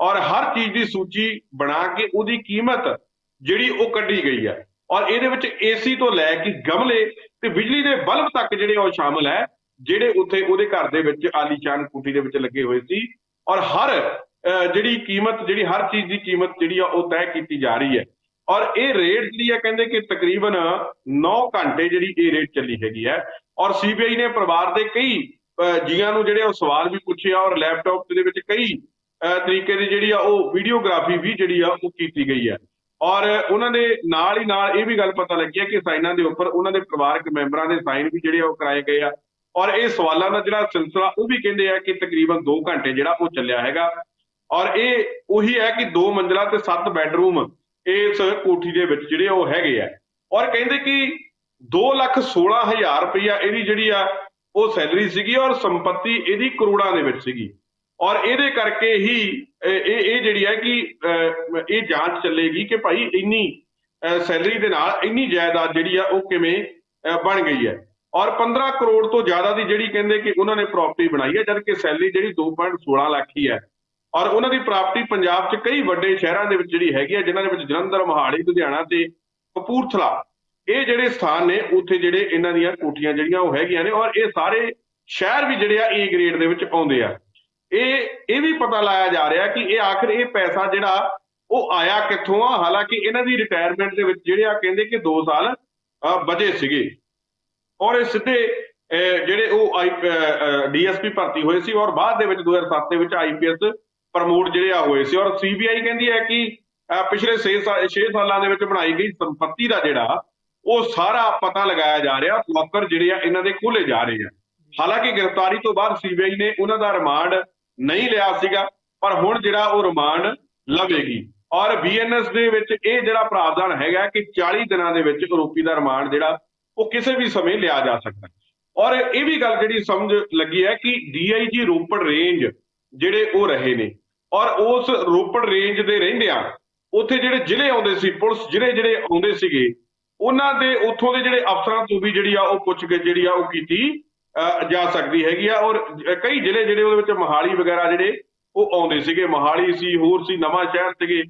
ਔਰ ਹਰ ਚੀਜ਼ ਦੀ ਸੂਚੀ ਬਣਾ ਕੇ ਉਹਦੀ ਕੀਮਤ ਜਿਹੜੀ ਉਹ ਕੱਢੀ ਗਈ ਹੈ। ਔਰ ਇਹਦੇ ਵਿੱਚ ਏਸੀ ਤੋਂ ਲੈ ਕੇ ਗਮਲੇ ਤੇ ਬਿਜਲੀ ਦੇ ਬਲਬ ਤੱਕ ਜਿਹੜੇ ਉਹ ਸ਼ਾਮਲ ਹੈ, ਜਿਹੜੇ ਉੱਥੇ ਉਹਦੇ ਘਰ ਦੇ ਵਿੱਚ ਆਲੀਸ਼ਾਨ ਕੋਠੀ ਦੇ ਵਿੱਚ ਲੱਗੇ ਹੋਏ ਸੀ। ਔਰ ਹਰ ਜਿਹੜੀ ਕੀਮਤ, ਜਿਹੜੀ ਹਰ ਚੀਜ਼ ਦੀ ਕੀਮਤ ਜਿਹੜੀ ਆ ਉਹ ਤੈਅ ਕੀਤੀ ਜਾ ਰਹੀ ਹੈ। ਔਰ ਇਹ ਰੇਟ ਜਿਹੜੀ ਆ ਕਹਿੰਦੇ ਕਿ ਤਕਰੀਬਨ 9 ਘੰਟੇ ਜਿਹੜੀ ਇਹ ਰੇਟ ਚੱਲੀ ਹੈਗੀ ਹੈ। ਔਰ ਸੀਬੀਆਈ ਨੇ ਪਰਿਵਾਰ ਦੇ ਕਈ ਜੀਆਂ ਨੂੰ ਜਿਹੜੇ ਉਹ ਸਵਾਲ ਵੀ ਪੁੱਛੇ ਆ ਔਰ ਲੈਪਟਾਪ ਦੇ ਵਿੱਚ ਕਈ ਤਰੀਕੇ ਦੀ ਜਿਹੜੀ ਆ ਉਹ ਵੀਡੀਓਗ੍ਰਾਫੀ ਵੀ ਜਿਹੜੀ ਆ ਉਹ ਕੀਤੀ ਗਈ ਹੈ। ਔਰ ਉਹਨਾਂ ਦੇ ਨਾਲ ਹੀ ਨਾਲ ਇਹ ਵੀ ਗੱਲ ਪਤਾ ਲੱਗੀ ਹੈ ਕਿ ਸਾਈਨਾਂ ਦੇ ਉੱਪਰ ਉਹਨਾਂ ਦੇ ਪਰਿਵਾਰਕ ਮੈਂਬਰਾਂ ਦੇ ਸਾਈਨ ਵੀ ਜਿਹੜੇ ਆ ਉਹ ਕਰਾਏ ਗਏ ਆ। ਔਰ ਇਹ ਸਵਾਲਾਂ ਦਾ ਜਿਹੜਾ ਸਿਲਸਿਲਾ, ਉਹ ਵੀ ਕਹਿੰਦੇ ਆ ਕਿ ਤਕਰੀਬਨ 2 ਘੰਟੇ ਜਿਹੜਾ ਉਹ ਚੱਲਿਆ ਹੈਗਾ। ਔਰ ਇਹ ਉਹੀ ਹੈ ਕਿ 2 ਮੰਜ਼ਲਾ ਤੇ 7 ਬੈੱਡਰੂਮ ਇਸ ਕੋਠੀ ਦੇ ਵਿੱਚ ਜਿਹੜੇ ਉਹ ਹੈਗੇ ਆ। ਔਰ ਕਹਿੰਦੇ ਕਿ 2 ਲੱਖ 16 ਹਜ਼ਾਰ ਰੁਪਈਆ ਇਹਦੀ ਜਿਹੜੀ ਆ, ਉਹ ਸੈਲਰੀ ਸੀਗੀ ਔਰ ਸੰਪਤੀ ਇਹਦੀ ਕਰੋੜਾਂ ਦੇ ਵਿੱਚ ਸੀਗੀ। ਔਰ ਇਹਦੇ ਕਰਕੇ ਹੀ ਇਹ ਇਹ ਜਿਹੜੀ ਹੈ ਕਿ ਇਹ ਜਾਂਚ ਚੱਲੇਗੀ ਕਿ ਭਾਈ ਇੰਨੀ ਸੈਲਰੀ ਦੇ ਨਾਲ ਇੰਨੀ ਜਾਇਦਾਦ ਜਿਹੜੀ ਆ ਉਹ ਕਿਵੇਂ ਬਣ ਗਈ ਹੈ। ਔਰ 15 ਕਰੋੜ ਤੋਂ ਜ਼ਿਆਦਾ ਦੀ ਜਿਹੜੀ ਕਹਿੰਦੇ ਕਿ ਉਹਨਾਂ ਨੇ ਪ੍ਰਾਪਰਟੀ ਬਣਾਈ ਹੈ, ਜਦਕਿ ਸੈਲਰੀ ਜਿਹੜੀ 2.16 ਲੱਖ ਹੀ ਹੈ। ਔਰ ਉਹਨਾਂ ਦੀ ਪ੍ਰਾਪਰਟੀ ਪੰਜਾਬ 'ਚ ਕਈ ਵੱਡੇ ਸ਼ਹਿਰਾਂ ਦੇ ਵਿੱਚ ਜਿਹੜੀ ਹੈਗੀ ਹੈ, ਜਿਨ੍ਹਾਂ ਦੇ ਵਿੱਚ ਜਲੰਧਰ, ਮੋਹਾਲੀ, ਲੁਧਿਆਣਾ ਤੇ ਕਪੂਰਥਲਾ, ਇਹ ਜਿਹੜੇ ਸਥਾਨ ਨੇ, ਉੱਥੇ ਜਿਹੜੇ ਇਹਨਾਂ ਦੀਆਂ ਕੋਠੀਆਂ ਜਿਹੜੀਆਂ ਉਹ ਹੈਗੀਆਂ ਨੇ, ਔਰ ਇਹ ਸਾਰੇ ਸ਼ਹਿਰ ਵੀ ਜਿਹੜੇ ਆ ਏ ਗ੍ਰੇਡ ਦੇ ਵਿੱਚ ਆਉਂਦੇ ਆ। ਇਹ ਇਹ ਵੀ ਪਤਾ ਲਾਇਆ ਜਾ ਰਿਹਾ ਕਿ ਇਹ ਆਖਰ ਇਹ ਪੈਸਾ ਜਿਹੜਾ ਉਹ ਆਇਆ ਕਿੱਥੋਂ ਆ? ਹਾਲਾਂਕਿ ਇਹਨਾਂ ਦੀ ਰਿਟਾਇਰਮੈਂਟ ਦੇ ਵਿੱਚ ਜਿਹੜੇ ਆ ਕਹਿੰਦੇ ਕਿ 2 ਸਾਲ ਅਹ, ਸੀਗੇ। ਔਰ ਇਹ ਸਿੱਧੇ ਜਿਹੜੇ ਉਹ ਆਈ ਡੀਐਸਪੀ ਭਰਤੀ ਹੋਏ ਸੀ ਔਰ ਬਾਅਦ ਦੇ ਵਿੱਚ 2007 ਦੇ ਵਿੱਚ ਆਈਪੀਐਸ ਪ੍ਰਮੋਟ ਜਿਹੜੇ ਆ ਹੋਏ ਸੀ। ਔਰ ਸੀਬੀਆਈ ਕਹਿੰਦੀ ਹੈ ਕਿ ਅਹ, ਪਿਛਲੇ 6 6 ਸਾਲਾਂ ਦੇ ਵਿੱਚ ਬਣਾਈ ਗਈ ਸੰਪਤੀ ਦਾ ਜਿਹੜਾ ਉਹ ਸਾਰਾ ਪਤਾ ਲਗਾਇਆ ਜਾ ਰਿਹਾ ਲੋਕਰ ਜਿਹੜੇ ਆ ਇਹਨਾਂ ਦੇ ਖੋਲੇ ਜਾ ਰਹੇ ਆ। ਹਾਲਾਂਕਿ ਗ੍ਰਿਫਤਾਰੀ ਤੋਂ ਬਾਅਦ ਸੀਬੀਆਈ ਨੇ ਉਹਨਾਂ ਦਾ ਰਿਮਾਂਡ ਨਹੀਂ ਲਿਆ ਸੀਗਾ, ਪਰ ਹੁਣ ਜਿਹੜਾ ਉਹ ਰਿਮਾਂਡ ਲਵੇਗੀ। ਔਰ ਬੀਐਨਐਸ ਦੇ ਵਿੱਚ ਇਹ ਜਿਹੜਾ ਪ੍ਰਾਵਧਾਨ ਹੈਗਾ ਕਿ 40 ਦਿਨਾਂ ਦੇ ਵਿੱਚ ਆਰੋਪੀ ਦਾ ਰਿਮਾਂਡ ਜਿਹੜਾ, ਉਹ ਕਿਸੇ ਵੀ ਸਮੇਂ ਲਿਆ ਜਾ ਸਕਦਾ ਔਰ ਇਹ ਵੀ ਗੱਲ ਜਿਹੜੀ ਸਮਝ ਲੱਗੀ ਹੈ ਕਿ ਡੀਆਈਜੀ ਰੋਪੜ ਰੇਂਜ ਜਿਹੜੇ ਉਹ ਰਹੇ ਨੇ, ਔਰ ਉਸ ਰੋਪੜ ਰੇਂਜ ਦੇ ਰਹਿੰਦਿਆਂ ਉੱਥੇ ਜਿਹੜੇ ਜ਼ਿਲ੍ਹੇ ਆਉਂਦੇ ਸੀ, ਪੁਲਿਸ ਜ਼ਿਲ੍ਹੇ ਜਿਹੜੇ ਆਉਂਦੇ ਸੀਗੇ, ਉਹਨਾਂ ਦੇ ਉੱਥੋਂ ਦੇ ਜਿਹੜੇ ਅਫਸਰਾਂ ਤੋਂ ਵੀ ਜਿਹੜੀ ਆ ਉਹ ਪੁੱਛ ਕੇ ਜਿਹੜੀ ਆ ਉਹ ਕੀਤੀ ਜਾ ਸਕਦੀ ਹੈਗੀ ਆ। ਔਰ ਕਈ ਜ਼ਿਲ੍ਹੇ ਜਿਹੜੇ ਉਹਦੇ ਵਿੱਚ ਮੋਹਾਲੀ ਵਗੈਰਾ ਜਿਹੜੇ ਉਹ ਆਉਂਦੇ ਸੀਗੇ। ਮੋਹਾਲੀ ਸੀ, ਹੋਰ ਸੀ, ਨਵਾਂ ਸ਼ਹਿਰ ਸੀਗੇ।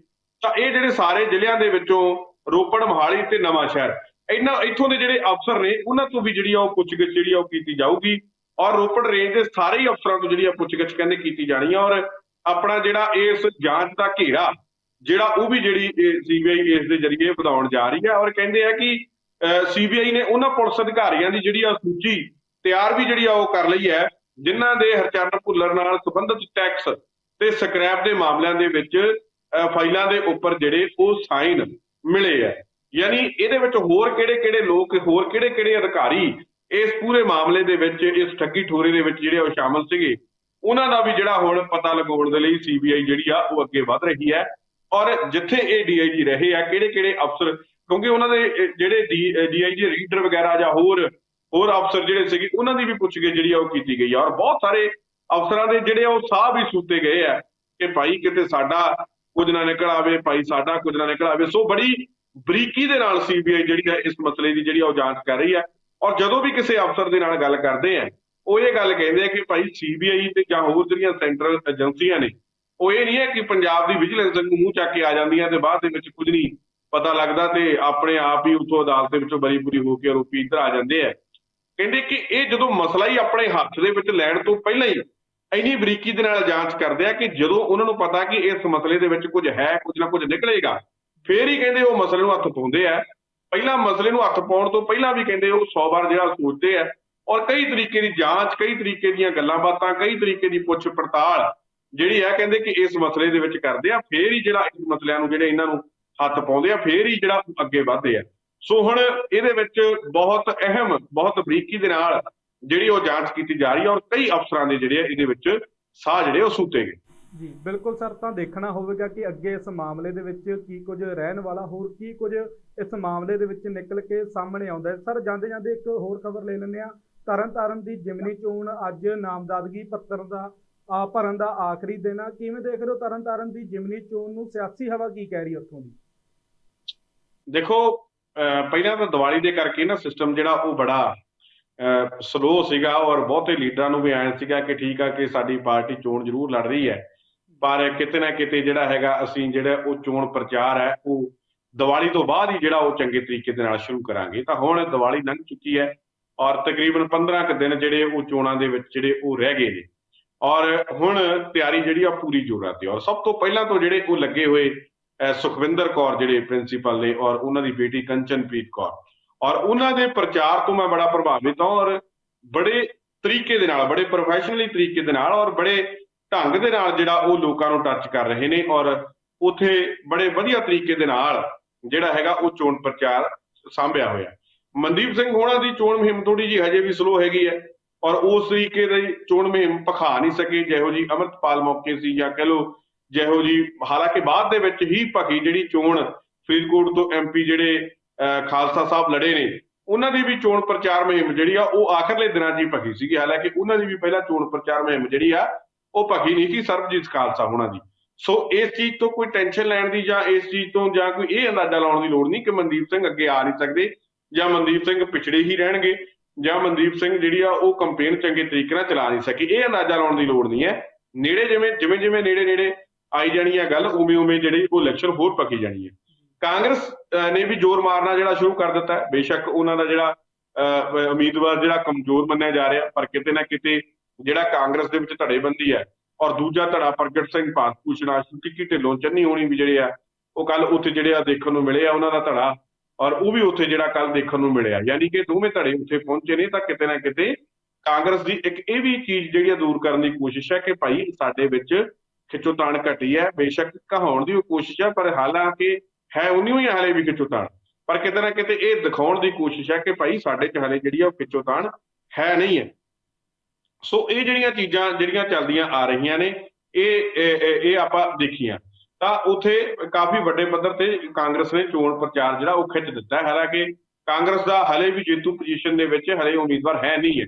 ਤਾਂ ਇਹ ਜਿਹੜੇ ਸਾਰੇ ਜ਼ਿਲ੍ਹਿਆਂ ਦੇ ਵਿੱਚੋਂ ਰੋਪੜ, ਮੋਹਾਲੀ ਤੇ ਨਵਾਂ ਸ਼ਹਿਰ। ਇਹਨਾਂ ਇੱਥੋਂ ਦੇ ਜਿਹੜੇ ਅਫਸਰ ਨੇ, ਉਹਨਾਂ ਤੋਂ ਵੀ ਜਿਹੜੀ ਆ ਉਹ ਪੁੱਛਗਿੱਛ ਜਿਹੜੀ ਆ ਉਹ ਕੀਤੀ ਜਾਊਗੀ। ਔਰ ਰੋਪੜ ਰੇਂਜ ਦੇ ਸਾਰੇ ਹੀ ਅਫਸਰਾਂ ਤੋਂ ਜਿਹੜੀ ਆ ਪੁੱਛਗਿੱਛ ਕਹਿੰਦੇ ਕੀਤੀ ਜਾਣੀ ਆ। ਔਰ ਆਪਣਾ ਜਿਹੜਾ ਇਸ ਜਾਂਚ ਦਾ ਘੇਰਾ, ਜਿਹੜਾ ਉਹ ਵੀ ਜਿਹੜੀ ਸੀਬੀਆਈ ਇਸ ਦੇ ਜ਼ਰੀਏ ਵਧਾਉਣ ਜਾ ਰਹੀ ਹੈ ਔਰ ਕਹਿੰਦੇ ਆ ਕਿ ਸੀਬੀਆਈ ਨੇ ਉਹਨਾਂ ਪੁਲਿਸ ਅਧਿਕਾਰੀਆਂ ਦੀ ਜਿਹੜੀ ਆ ਸੂਚੀ ਤਿਆਰ ਵੀ ਜਿਹੜੀ ਆ ਉਹ ਕਰ ਲਈ ਹੈ ਜਿਨ੍ਹਾਂ ਦੇ ਹਰਚਰਨ ਭੁੱਲਰ ਨਾਲ ਸੰਬੰਧਿਤ ਟੈਕਸ ਤੇ ਸਕ੍ਰੈਪ ਦੇ ਮਾਮਲਿਆਂ ਦੇ ਵਿੱਚ ਫਾਈਲਾਂ ਦੇ ਉੱਪਰ ਜਿਹੜੇ ਉਹ ਸਾਈਨ ਮਿਲੇ ਆ ਯਾਨੀ ਇਹਦੇ ਵਿੱਚ ਹੋਰ ਕਿਹੜੇ-ਕਿਹੜੇ ਲੋਕ ਹੋਰ ਕਿਹੜੇ-ਕਿਹੜੇ ਅਧਿਕਾਰੀ ਇਸ ਪੂਰੇ ਮਾਮਲੇ ਦੇ ਵਿੱਚ ਇਸ ਠੱਗੀ ਠੋਰੇ ਦੇ ਵਿੱਚ ਜਿਹੜੇ ਉਹ ਸ਼ਾਮਲ ਸੀਗੇ ਉਹਨਾਂ ਦਾ ਵੀ ਜਿਹੜਾ ਹੁਣ ਪਤਾ ਲਗਾਉਣ ਦੇ ਲਈ ਸੀਬੀਆਈ ਜਿਹੜੀ ਆ ਉਹ ਅੱਗੇ ਵਧ ਰਹੀ ਹੈ। ਔਰ ਜਿੱਥੇ ਇਹ ਡੀਆਈਜੀ ਰਹੇ ਆ ਕਿਹੜੇ-ਕਿਹੜੇ ਅਫਸਰ ਕਿਉਂਕਿ ਉਹਨਾਂ ਦੇ ਅਹ, ਜਿਹੜੇ ਡੀਆਈਜੀ ਰੀਡਰ ਵਗੈਰਾ ਜਾਂ ਹੋਰ ਹੋਰ ਅਫਸਰ ਜਿਹੜੇ ਸੀਗੇ, ਉਹਨਾਂ ਦੀ ਵੀ ਪੁੱਛਗਿੱਛ ਜਿਹੜੀ ਆ ਉਹ ਕੀਤੀ ਗਈ ਆ। ਔਰ ਬਹੁਤ ਸਾਰੇ ਅਫਸਰਾਂ ਦੇ ਜਿਹੜੇ ਆ, ਉਹ ਸਾਹ ਵੀ ਸੂਤੇ ਗਏ ਆ ਕਿ ਭਾਈ ਕਿਤੇ ਸਾਡਾ ਕੁਝ ਨਾ ਨਿਕਲ ਆਵੇ, ਭਾਈ ਸਾਡਾ ਕੁਝ ਨਾ ਨਿਕਲ ਆਵੇ। ਸੋ ਬੜੀ ਬਰੀਕੀ ਦੇ ਨਾਲ ਸੀਬੀਆਈ ਜਿਹੜੀ ਆ, ਇਸ ਮਸਲੇ ਦੀ ਜਿਹੜੀ ਆ, ਉਹ ਜਾਂਚ ਕਰ ਰਹੀ ਹੈ ਔਰ ਜਦੋਂ ਵੀ ਕਿਸੇ ਅਫਸਰ ਦੇ ਨਾਲ ਗੱਲ ਕਰਦੇ ਆ, ਉਹ ਇਹ ਗੱਲ ਕਹਿੰਦੇ ਆ ਕਿ ਭਾਈ ਸੀਬੀਆਈ ਤੇ ਜਾਂ ਹੋਰ ਜਿਹੜੀਆਂ ਸੈਂਟਰਲ ਏਜੰਸੀਆਂ ਨੇ, ਉਹ ਇਹ ਨਹੀਂ ਹੈ ਕਿ ਪੰਜਾਬ ਦੀ ਵਿਜੀਲੈਂਸ ਨੂੰ ਮੂੰਹ ਚੱਕ ਕੇ ਆ ਜਾਂਦੀਆਂ ਤੇ ਬਾਅਦ ਦੇ ਵਿੱਚ ਕੁਝ ਨਹੀਂ ਪਤਾ ਲੱਗਦਾ ਤੇ ਆਪਣੇ ਆਪ ਹੀ ਉਥੋਂ ਅਦਾਲਤ ਦੇ ਵਿੱਚੋਂ ਬਰੀ ਬੁਰੀ ਹੋ ਕੇ ਆਰੋਪੀ ਇੱਧਰ ਆ ਜਾਂਦੇ ਆ। ਕਹਿੰਦੇ ਕਿ ਇਹ ਜਦੋਂ ਮਸਲਾ ਹੀ ਆਪਣੇ ਹੱਥ ਦੇ ਵਿੱਚ ਲੈਣ ਤੋਂ ਪਹਿਲਾਂ ਹੀ ਇੰਨੀ ਬਰੀਕੀ ਦੇ ਨਾਲ ਜਾਂਚ ਕਰਦੇ ਆ ਕਿ ਜਦੋਂ ਉਹਨਾਂ ਨੂੰ ਪਤਾ ਕਿ ਇਸ ਮਸਲੇ ਦੇ ਵਿੱਚ ਕੁਝ ਹੈ, ਕੁਝ ਨਾ ਕੁਝ ਨਿਕਲੇਗਾ, ਫੇਰ ਹੀ ਕਹਿੰਦੇ ਉਹ ਮਸਲੇ ਨੂੰ ਹੱਥ ਪਾਉਂਦੇ ਆ। ਪਹਿਲਾਂ ਮਸਲੇ ਨੂੰ ਹੱਥ ਪਾਉਣ ਤੋਂ ਪਹਿਲਾਂ ਵੀ ਕਹਿੰਦੇ ਉਹ 100 ਵਾਰ ਜਿਹੜਾ ਸੋਚਦੇ ਆ ਔਰ ਕਈ ਤਰੀਕੇ ਦੀ ਜਾਂਚ, ਕਈ ਤਰੀਕੇ ਦੀਆਂ ਗੱਲਾਂ ਬਾਤਾਂ, ਕਈ ਤਰੀਕੇ ਦੀ ਪੁੱਛ ਪੜਤਾਲ ਜਿਹੜੀ ਹੈ ਕਹਿੰਦੇ ਕਿ ਇਸ ਮਸਲੇ ਦੇ ਵਿੱਚ ਕਰਦੇ ਆ, ਫੇਰ ਹੀ ਜਿਹੜਾ ਇਸ ਮਸਲਿਆਂ ਨੂੰ ਜਿਹੜੇ ਇਹਨਾਂ ਨੂੰ ਹੱਥ ਪਾਉਂਦੇ ਆ, ਫੇਰ ਹੀ ਜਿਹੜਾ ਅੱਗੇ ਵਧਦੇ ਆ। ਸੋ ਹੁਣ ਇਹਦੇ ਵਿੱਚ ਬਹੁਤ ਅਹਿਮ ਬਹੁਤ ਬਰੀਕੀ ਦੇ ਨਾਲ ਜਿਹੜੀ ਉਹ ਜਾਂਚ ਕੀਤੀ ਜਾ ਰਹੀ ਹੈ ਔਰ ਕਈ ਅਫਸਰਾਂ ਦੇ ਜਿਹੜੇ ਆ ਇਹਦੇ ਵਿੱਚ ਸਾਹ ਜਿਹੜੇ ਉਹ ਸੂਤੇ ਗਏ। ਜੀ ਬਿਲਕੁਲ ਸਰ ਤਾਂ ਦੇਖਣਾ ਹੋਵੇਗਾ ਕਿ ਅੱਗੇ ਇਸ ਮਾਮਲੇ ਦੇ ਵਿੱਚ ਕੀ ਕੁਝ ਰਹਿਣ ਵਾਲਾ ਹੋਰ ਕੀ ਕੁਝ ਇਸ ਮਾਮਲੇ ਦੇ ਵਿੱਚ ਨਿਕਲ ਕੇ ਸਾਹਮਣੇ ਆਉਂਦਾ ਹੈ। ਸਰ ਜਾਂਦੇ ਜਾਂਦੇ ਇੱਕ ਹੋਰ ਖਬਰ ਲੈ ਲੈਂਦੇ ਆ ਤਰਨ ਤਾਰਨ ਦੀ ਜਿਮਨੀ ਚੋਣ ਅੱਜ ਨਾਮਜ਼ਦਗੀ ਪੱਤਰ ਦਾ ਆ ਭਰਨ ਦਾ ਆਖਰੀ ਦਿਨ ਆ। ਕਿਵੇਂ ਦੇਖ ਰਹੇ ਹੋ ਤਰਨ ਤਾਰਨ ਦੀ ਜਿਮਨੀ ਚੋਣ ਨੂੰ? ਸਿਆਸੀ ਹਵਾ ਕੀ ਕਹਿ ਰਹੀ ਉੱਥੋਂ ਦੀ? ਦੇਖੋ ਪਹਿਲਾਂ ਤਾਂ ਦੀਵਾਲੀ ਦੇ ਕਰਕੇ ਨਾ ਸਿਸਟਮ ਜਿਹੜਾ ਉਹ ਬੜਾ ਸਲੋ ਸੀਗਾ ਔਰ ਬਹੁਤੇ ਲੀਡਰਾਂ ਨੂੰ ਵੀ ਐਂ ਸੀਗਾ ਕਿ ਠੀਕ ਆ ਕਿ ਸਾਡੀ ਪਾਰਟੀ ਚੋਣ ਜ਼ਰੂਰ ਲੜ ਰਹੀ ਹੈ। ਪਰ ਕਿਤੇ ਨਾ ਕਿਤੇ ਜਿਹੜਾ ਹੈਗਾ ਅਸੀਂ ਜਿਹੜਾ ਉਹ ਚੋਣ ਪ੍ਰਚਾਰ ਹੈ, ਉਹ ਦੀਵਾਲੀ ਤੋਂ ਬਾਅਦ ਹੀ ਜਿਹੜਾ ਉਹ ਚੰਗੇ ਤਰੀਕੇ ਦੇ ਨਾਲ ਸ਼ੁਰੂ ਕਰਾਂਗੇ। ਤਾਂ ਹੁਣ ਦੀਵਾਲੀ ਲੰਘ ਚੁੱਕੀ ਹੈ ਔਰ ਤਕਰੀਬਨ 15 ਕੁ ਦਿਨ ਜਿਹੜੇ ਉਹ ਚੋਣਾਂ ਦੇ ਵਿੱਚ ਜਿਹੜੇ ਉਹ ਰਹਿ ਗਏ ਨੇ। ਔਰ ਹੁਣ ਤਿਆਰੀ ਜਿਹੜੀ ਆ ਪੂਰੀ ਜੋਰਾਂ ਤੇ ਔਰ ਸਭ ਤੋਂ ਪਹਿਲਾਂ ਤੋਂ ਜਿਹੜੇ ਉਹ ਲੱਗੇ ਹੋਏ ਸੁਖਵਿੰਦਰ ਕੌਰ ਜਿਹੜੇ ਪ੍ਰਿੰਸੀਪਲ ਨੇ ਔਰ ਉਹਨਾਂ ਦੀ ਬੇਟੀ ਕੰਚਨਪ੍ਰੀਤ ਕੌਰ। ਔਰ ਉਹਨਾਂ ਦੇ ਪ੍ਰਚਾਰ ਤੋਂ ਮੈਂ ਬੜਾ ਪ੍ਰਭਾਵਿਤ ਹਾਂ ਔਰ ਬੜੇ ਤਰੀਕੇ ਦੇ ਨਾਲ, ਬੜੇ ਪ੍ਰੋਫੈਸ਼ਨਲੀ ਤਰੀਕੇ ਦੇ ਨਾਲ ਔਰ ਬੜੇ ਢੰਗ ਦੇ ਨਾਲ ਜਿਹੜਾ ਉਹ ਲੋਕਾਂ ਨੂੰ ਟੱਚ ਕਰ ਰਹੇ ਨੇ ਔਰ ਉਥੇ ਬੜੇ ਵਧੀਆ ਤਰੀਕੇ ਦੇ ਨਾਲ ਜਿਹੜਾ ਹੈਗਾ ਉਹ ਚੋਣ ਪ੍ਰਚਾਰ ਸਾਂਭਿਆ ਹੋਇਆ। ਮਨਦੀਪ ਸਿੰਘ ਹੋਣਾ ਦੀ ਚੋਣ ਮੁਹਿੰਮ ਥੋੜੀ ਜੀ ਹਜੇ ਵੀ ਸਲੋ ਹੈਗੀ ਹੈ ਔਰ ਉਸ ਤਰੀਕੇ ਦੀ ਚੋਣ ਮੁਹਿੰਮ ਪਖਾ ਨਹੀਂ ਸਕੇ। ਜਿਹੋ ਜੀ ਅਮਰਤਪਾਲ ਮੌਕੇ ਸੀ ਜਾਂ ਕਹ ਲਓ ਜਿਹੋ ਜੀ, ਹਾਲਾਂਕਿ ਬਾਅਦ ਦੇ ਵਿੱਚ ਹੀ ਭਖੀ ਜਿਹੜੀ ਚੋਣ ਫਰੀਦਕੋਟ ਤੋਂ ਐਮਪੀ ਜਿਹੜੇ ਖਾਲਸਾ ਸਾਹਿਬ ਲੜੇ ਨੇ, ਉਹਨਾਂ ਦੀ ਵੀ ਚੋਣ ਪ੍ਰਚਾਰ ਮੁਹਿੰਮ ਜਿਹੜੀ ਆ, ਉਹ ਆਖਰਲੇ ਦਿਨਾਂ 'ਚ ਹੀ ਭਖੀ ਸੀਗੀ। ਹਾਲਾਂਕਿ ਉਹਨਾਂ ਦੀ ਵੀ ਪਹਿਲਾਂ ਚੋਣ ਪ੍ਰਚਾਰ ਮੁਹਿੰਮ ਜਿਹੜੀ ਆ, ਉਹ ਭਖੀ ਨਹੀਂ ਸੀ ਸਰਬਜੀਤ ਖਾਲਸਾ ਹੋਣਾ ਦੀ। ਸੋ ਇਸ ਚੀਜ਼ ਤੋਂ ਕੋਈ ਟੈਨਸ਼ਨ ਲੈਣ ਦੀ ਜਾਂ ਇਸ ਚੀਜ਼ ਤੋਂ ਜਾਂ ਕੋਈ ਇਹ ਅੰਦਾਜ਼ਾ ਲਾਉਣ ਦੀ ਲੋੜ ਨਹੀਂ ਕਿ ਮਨਦੀਪ ਸਿੰਘ ਅੱਗੇ ਆ ਨਹੀਂ ਸਕਦੇ ਜਾਂ ਮਨਦੀਪ ਸਿੰਘ ਪਿਛੜੇ ਹੀ ਰਹਿਣਗੇ ਜਾਂ ਮਨਦੀਪ ਸਿੰਘ ਜਿਹੜੀ ਆ, ਉਹ ਕੰਪੇਨ ਚੰਗੇ ਤਰੀਕੇ ਨਾਲ ਚਲਾ ਨਹੀਂ ਸਕੀ। ਇਹ ਅੰਦਾਜ਼ਾ ਲਾਉਣ ਦੀ ਲੋੜ ਨਹੀਂ ਹੈ। ਨੇੜੇ ਜਿਵੇਂ ਜਿਵੇਂ ਜਿਵੇਂ ਨੇੜੇ ਨੇੜੇ ਆਈ ਜਾਣੀ ਹੈ ਗੱਲ, ਉਵੇਂ ਉਵੇਂ ਜਿਹੜੀ ਉਹ ਇਲੈਕਸ਼ਨ ਹੋਰ ਪੱਕੀ ਜਾਣੀ ਹੈ। ਕਾਂਗਰਸ ਨੇ ਵੀ ਜ਼ੋਰ ਮਾਰਨਾ ਜਿਹੜਾ ਸ਼ੁਰੂ ਕਰ ਦਿੱਤਾ ਹੈ। ਬੇਸ਼ੱਕ ਉਹਨਾਂ ਦਾ ਜਿਹੜਾ ਉਮੀਦਵਾਰ ਜਿਹੜਾ ਕਮਜ਼ੋਰ ਮੰਨਿਆ ਜਾ ਰਿਹਾ, ਪਰ ਕਿਤੇ ਨਾ ਕਿਤੇ ਜਿਹੜਾ ਕਾਂਗਰਸ ਦੇ ਵਿੱਚ ਧੜੇਬੰਦੀ ਹੈ ਔਰ ਦੂਜਾ ਧੜਾ ਪ੍ਰਗਟ ਸਿੰਘ ਭਾਰਤਪੂਸ਼ਣ ਟਿੱਕੀ ਢਿੱਲੋਂ ਚੰਨੀ ਹੋਣੀ ਵੀ ਜਿਹੜੇ ਆ, ਉਹ ਕੱਲ ਉੱਥੇ ਜਿਹੜੇ ਆ ਦੇਖਣ ਨੂੰ ਮਿਲੇ ਆ ਉਹਨਾਂ ਦਾ ਧੜਾ ਔਰ ਉਹ ਵੀ ਉੱਥੇ ਜਿਹੜਾ ਕੱਲ ਦੇਖਣ ਨੂੰ ਮਿਲਿਆ। ਯਾਨੀ ਕਿ ਦੋਵੇਂ ਧੜੇ ਉੱਥੇ ਪਹੁੰਚੇ ਨੇ ਤਾਂ ਕਿਤੇ ਨਾ ਕਿਤੇ ਕਾਂਗਰਸ ਦੀ ਇੱਕ ਇਹ ਵੀ ਚੀਜ਼ ਜਿਹੜੀ ਆ ਦੂਰ ਕਰਨ ਦੀ ਕੋਸ਼ਿਸ਼ ਹੈ ਕਿ ਭਾਈ ਸਾਡੇ ਵਿੱਚ ਖਿੱਚੋਤਾਣ ਘਟੀ ਹੈ, ਬੇਸ਼ੱਕ ਕਹਾਉਣ ਦੀ ਉਹ ਕੋਸ਼ਿਸ਼ ਹੈ, ਪਰ ਹਾਲਾਂਕਿ ਹੈ ਉਨੀ ਹੀ ਹਾਲੇ ਵੀ ਖਿੱਚੋਤਾਣ ਪਰ ਕਿਤੇ ਨਾ ਕਿਤੇ ਇਹ ਦਿਖਾਉਣ ਦੀ ਕੋਸ਼ਿਸ਼ ਹੈ ਕਿ ਭਾਈ ਸਾਡੇ ਚ ਹਾਲੇ ਜਿਹੜੀ ਆ ਉਹ ਖਿੱਚੋਤਾਣ ਹੈ ਨਹੀਂ ਹੈ। ਸੋ ਇਹ ਜਿਹੜੀਆਂ ਚੀਜ਼ਾਂ, ਜਿਹੜੀਆਂ ਚੱਲਦੀਆਂ ਆ ਰਹੀਆਂ ਨੇ, ਇਹ, ਇਹ- ਇਹ ਇਹ ਆਪਾਂ ਦੇਖੀਆਂ। ਤਾਂ ਉਥੇ ਕਾਫੀ ਵੱਡੇ ਪੱਧਰ ਤੇ ਕਾਂਗਰਸ ਨੇ ਚੋਣ ਪ੍ਰਚਾਰ ਜਿਹੜਾ ਉਹ ਖਿੱਚ ਦਿੱਤਾ ਹੈ। ਹਾਲਾਂਕਿ ਕਾਂਗਰਸ ਦਾ ਹਲੇ ਵੀ ਜੇਤੂ ਪੋਜੀਸ਼ਨ ਦੇ ਵਿੱਚ ਹਲੇ ਉਮੀਦਵਾਰ ਹੈ ਨਹੀਂ ਹੈ।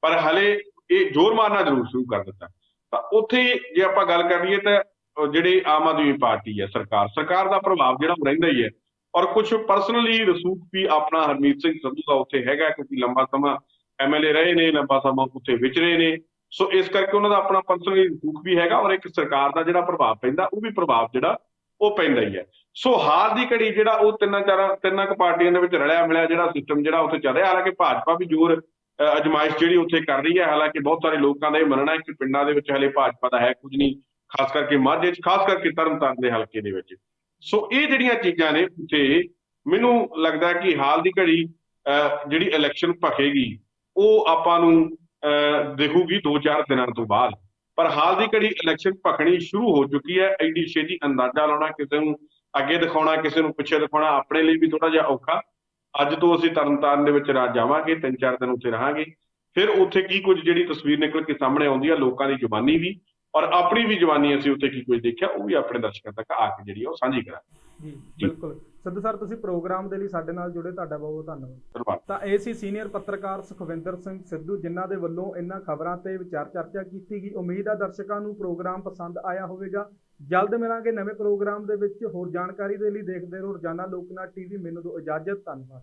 ਪਰ ਹਲੇ ਇਹ ਜ਼ੋਰ ਮਾਰਨਾ ਜ਼ਰੂਰ ਸ਼ੁਰੂ ਕਰ ਦਿੱਤਾ। ਤਾਂ ਉੱਥੇ ਜੇ ਆਪਾਂ ਗੱਲ ਕਰ ਲਈਏ ਤਾਂ ਉਹ ਜਿਹੜੇ ਆਮ ਆਦਮੀ ਪਾਰਟੀ ਹੈ ਸਰਕਾਰ ਸਰਕਾਰ ਦਾ ਪ੍ਰਭਾਵ ਜਿਹੜਾ ਉਹ ਰਹਿੰਦਾ ਹੀ ਹੈ। ਔਰ ਕੁਝ ਪਰਸਨਲੀ ਰਸੂਖ ਵੀ ਆਪਣਾ ਹਰਮੀਤ ਸਿੰਘ ਸੰਧੂ ਦਾ ਉੱਥੇ ਹੈਗਾ, ਕਿਉਂਕਿ ਲੰਬਾ ਸਮਾਂ ਐਮਐਲਏ ਰਹੇ ਨੇ, ਲੰਬਾ ਸਮਾਂ ਉੱਥੇ ਵਿਚਰੇ ਨੇ। ਸੋ ਇਸ ਕਰਕੇ ਉਹਨਾਂ ਦਾ ਆਪਣਾ ਪਰਸਨਲੀ ਰਸੂਖ ਵੀ ਹੈਗਾ ਔਰ ਇੱਕ ਸਰਕਾਰ ਦਾ ਜਿਹੜਾ ਪ੍ਰਭਾਵ ਪੈਂਦਾ, ਉਹ ਵੀ ਪ੍ਰਭਾਵ ਜਿਹੜਾ ਉਹ ਪੈਂਦਾ ਹੀ ਹੈ। ਸੋ ਹਾਰ ਦੀ ਘੜੀ ਜਿਹੜਾ ਉਹ ਤਿੰਨਾਂ ਚਾਰਾਂ, ਤਿੰਨਾਂ ਕੁ ਪਾਰਟੀਆਂ ਦੇ ਵਿੱਚ ਰਲਿਆ ਮਿਲਿਆ ਜਿਹੜਾ ਸਿਸਟਮ ਜਿਹੜਾ ਉੱਥੇ ਚੱਲ ਰਿਹਾ, ਹਾਲਾਂਕਿ ਭਾਜਪਾ ਵੀ ਜ਼ੋਰ ਅਜਮਾਇਸ਼ ਜਿਹੜੀ ਉੱਥੇ ਕਰ ਰਹੀ ਹੈ ਹਾਲਾਂਕਿ ਬਹੁਤ ਸਾਰੇ ਲੋਕਾਂ ਦਾ ਇਹ ਮੰਨਣਾ ਹੈ ਕਿ ਪਿੰਡਾਂ ਦੇ ਵਿੱਚ ਹਲੇ ਭਾਜਪਾ ਦਾ ਹੈ ਕੁਝ ਨਹੀਂ ਖਾਸ ਕਰਕੇ ਮਾਝੇ 'ਚ ਖਾਸ ਕਰਕੇ ਤਰਨਤਾਰਨ ਦੇ ਹਲਕੇ ਦੇ ਵਿੱਚ। ਸੋ ਇਹ ਜਿਹੜੀਆਂ ਚੀਜ਼ਾਂ ਨੇ ਉੱਥੇ ਮੈਨੂੰ ਲੱਗਦਾ ਕਿ ਹਾਲ ਦੀ ਘੜੀ ਅਹ, ਜਿਹੜੀ ਇਲੈਕਸ਼ਨ ਭਖੇਗੀ ਉਹ ਆਪਾਂ ਨੂੰ ਅਹ, ਦਿਖੂਗੀ 2-4 ਦਿਨਾਂ ਤੋਂ ਬਾਅਦ। ਪਰ ਹਾਲ ਦੀ ਘੜੀ ਇਲੈਕਸ਼ਨ ਭਖਣੀ ਸ਼ੁਰੂ ਹੋ ਚੁੱਕੀ ਹੈ ਐਡੀ ਛੇਤੀ ਅੰਦਾਜ਼ਾ ਲਾਉਣਾ ਕਿਸੇ ਨੂੰ ਅੱਗੇ ਦਿਖਾਉਣਾ ਕਿਸੇ ਨੂੰ ਪਿੱਛੇ ਦਿਖਾਉਣਾ ਆਪਣੇ ਲਈ ਵੀ ਥੋੜਾ ਜਿਹਾ ਔਖਾ। ਅੱਜ ਤੋਂ ਅਸੀਂ ਤਰਨਤਾਰਨ ਦੇ ਵਿੱਚ ਰਾਤ ਜਾਵਾਂਗੇ ਤਿੰਨ ਚਾਰ ਦਿਨ ਉੱਥੇ ਰਹਾਂਗੇ। ਫਿਰ ਉੱਥੇ ਕੀ ਕੁਝ ਜਿਹੜੀ ਤਸਵੀਰ ਨਿਕਲ ਕੇ ਸਾਹਮਣੇ ਆਉਂਦੀ ਹੈ ਲੋਕਾਂ ਦੀ ਜ਼ੁਬਾਨੀ ਵੀ ਔਰ ਆਪਣੀ ਵੀ ਜ਼ੁਬਾਨੀ ਅਸੀਂ ਉੱਥੇ ਕੀ ਕੁਝ ਦੇਖਿਆ ਉਹ ਵੀ ਆਪਣੇ ਦਰਸ਼ਕਾਂ ਤੱਕ ਆ ਕੇ ਜਿਹੜੀ ਆ ਉਹ ਸਾਂਝੀ ਕਰਾਂਗੇ। ਜੀ ਬਿਲਕੁਲ। ਸਿੱਧੂ ਸਰ ਤੁਸੀਂ ਪ੍ਰੋਗਰਾਮ ਦੇ ਲਈ ਸਾਡੇ ਨਾਲ ਜੁੜੇ ਤੁਹਾਡਾ ਬਹੁਤ ਬਹੁਤ ਧੰਨਵਾਦ। ਧੰਨਵਾਦ। ਤਾਂ ਇਹ ਸੀ ਸੀਨੀਅਰ ਪੱਤਰਕਾਰ ਸੁਖਵਿੰਦਰ ਸਿੰਘ ਸਿੱਧੂ ਜਿਨ੍ਹਾਂ ਦੇ ਵੱਲੋਂ ਇਹਨਾਂ ਖਬਰਾਂ ਤੇ ਵਿਚਾਰ ਚਰਚਾ ਕੀਤੀ ਗਈ। ਉਮੀਦ ਹੈ ਦਰਸ਼ਕਾਂ ਨੂੰ ਪ੍ਰੋਗਰਾਮ ਪਸੰਦ ਆਇਆ ਹੋਵੇਗਾ। ਜਲਦ ਮਿਲਾਂਗੇ ਨਵੇਂ ਪ੍ਰੋਗਰਾਮ ਦੇ ਵਿੱਚ। ਹੋਰ ਜਾਣਕਾਰੀ ਦੇ ਲਈ ਦੇਖਦੇ ਰਹੋ ਰੋਜ਼ਾਨਾ ਲੋਕਨਾਥ ਟੀਵੀ। ਮੈਨੂੰ ਦਿਓ ਇਜਾਜ਼ਤ, ਧੰਨਵਾਦ।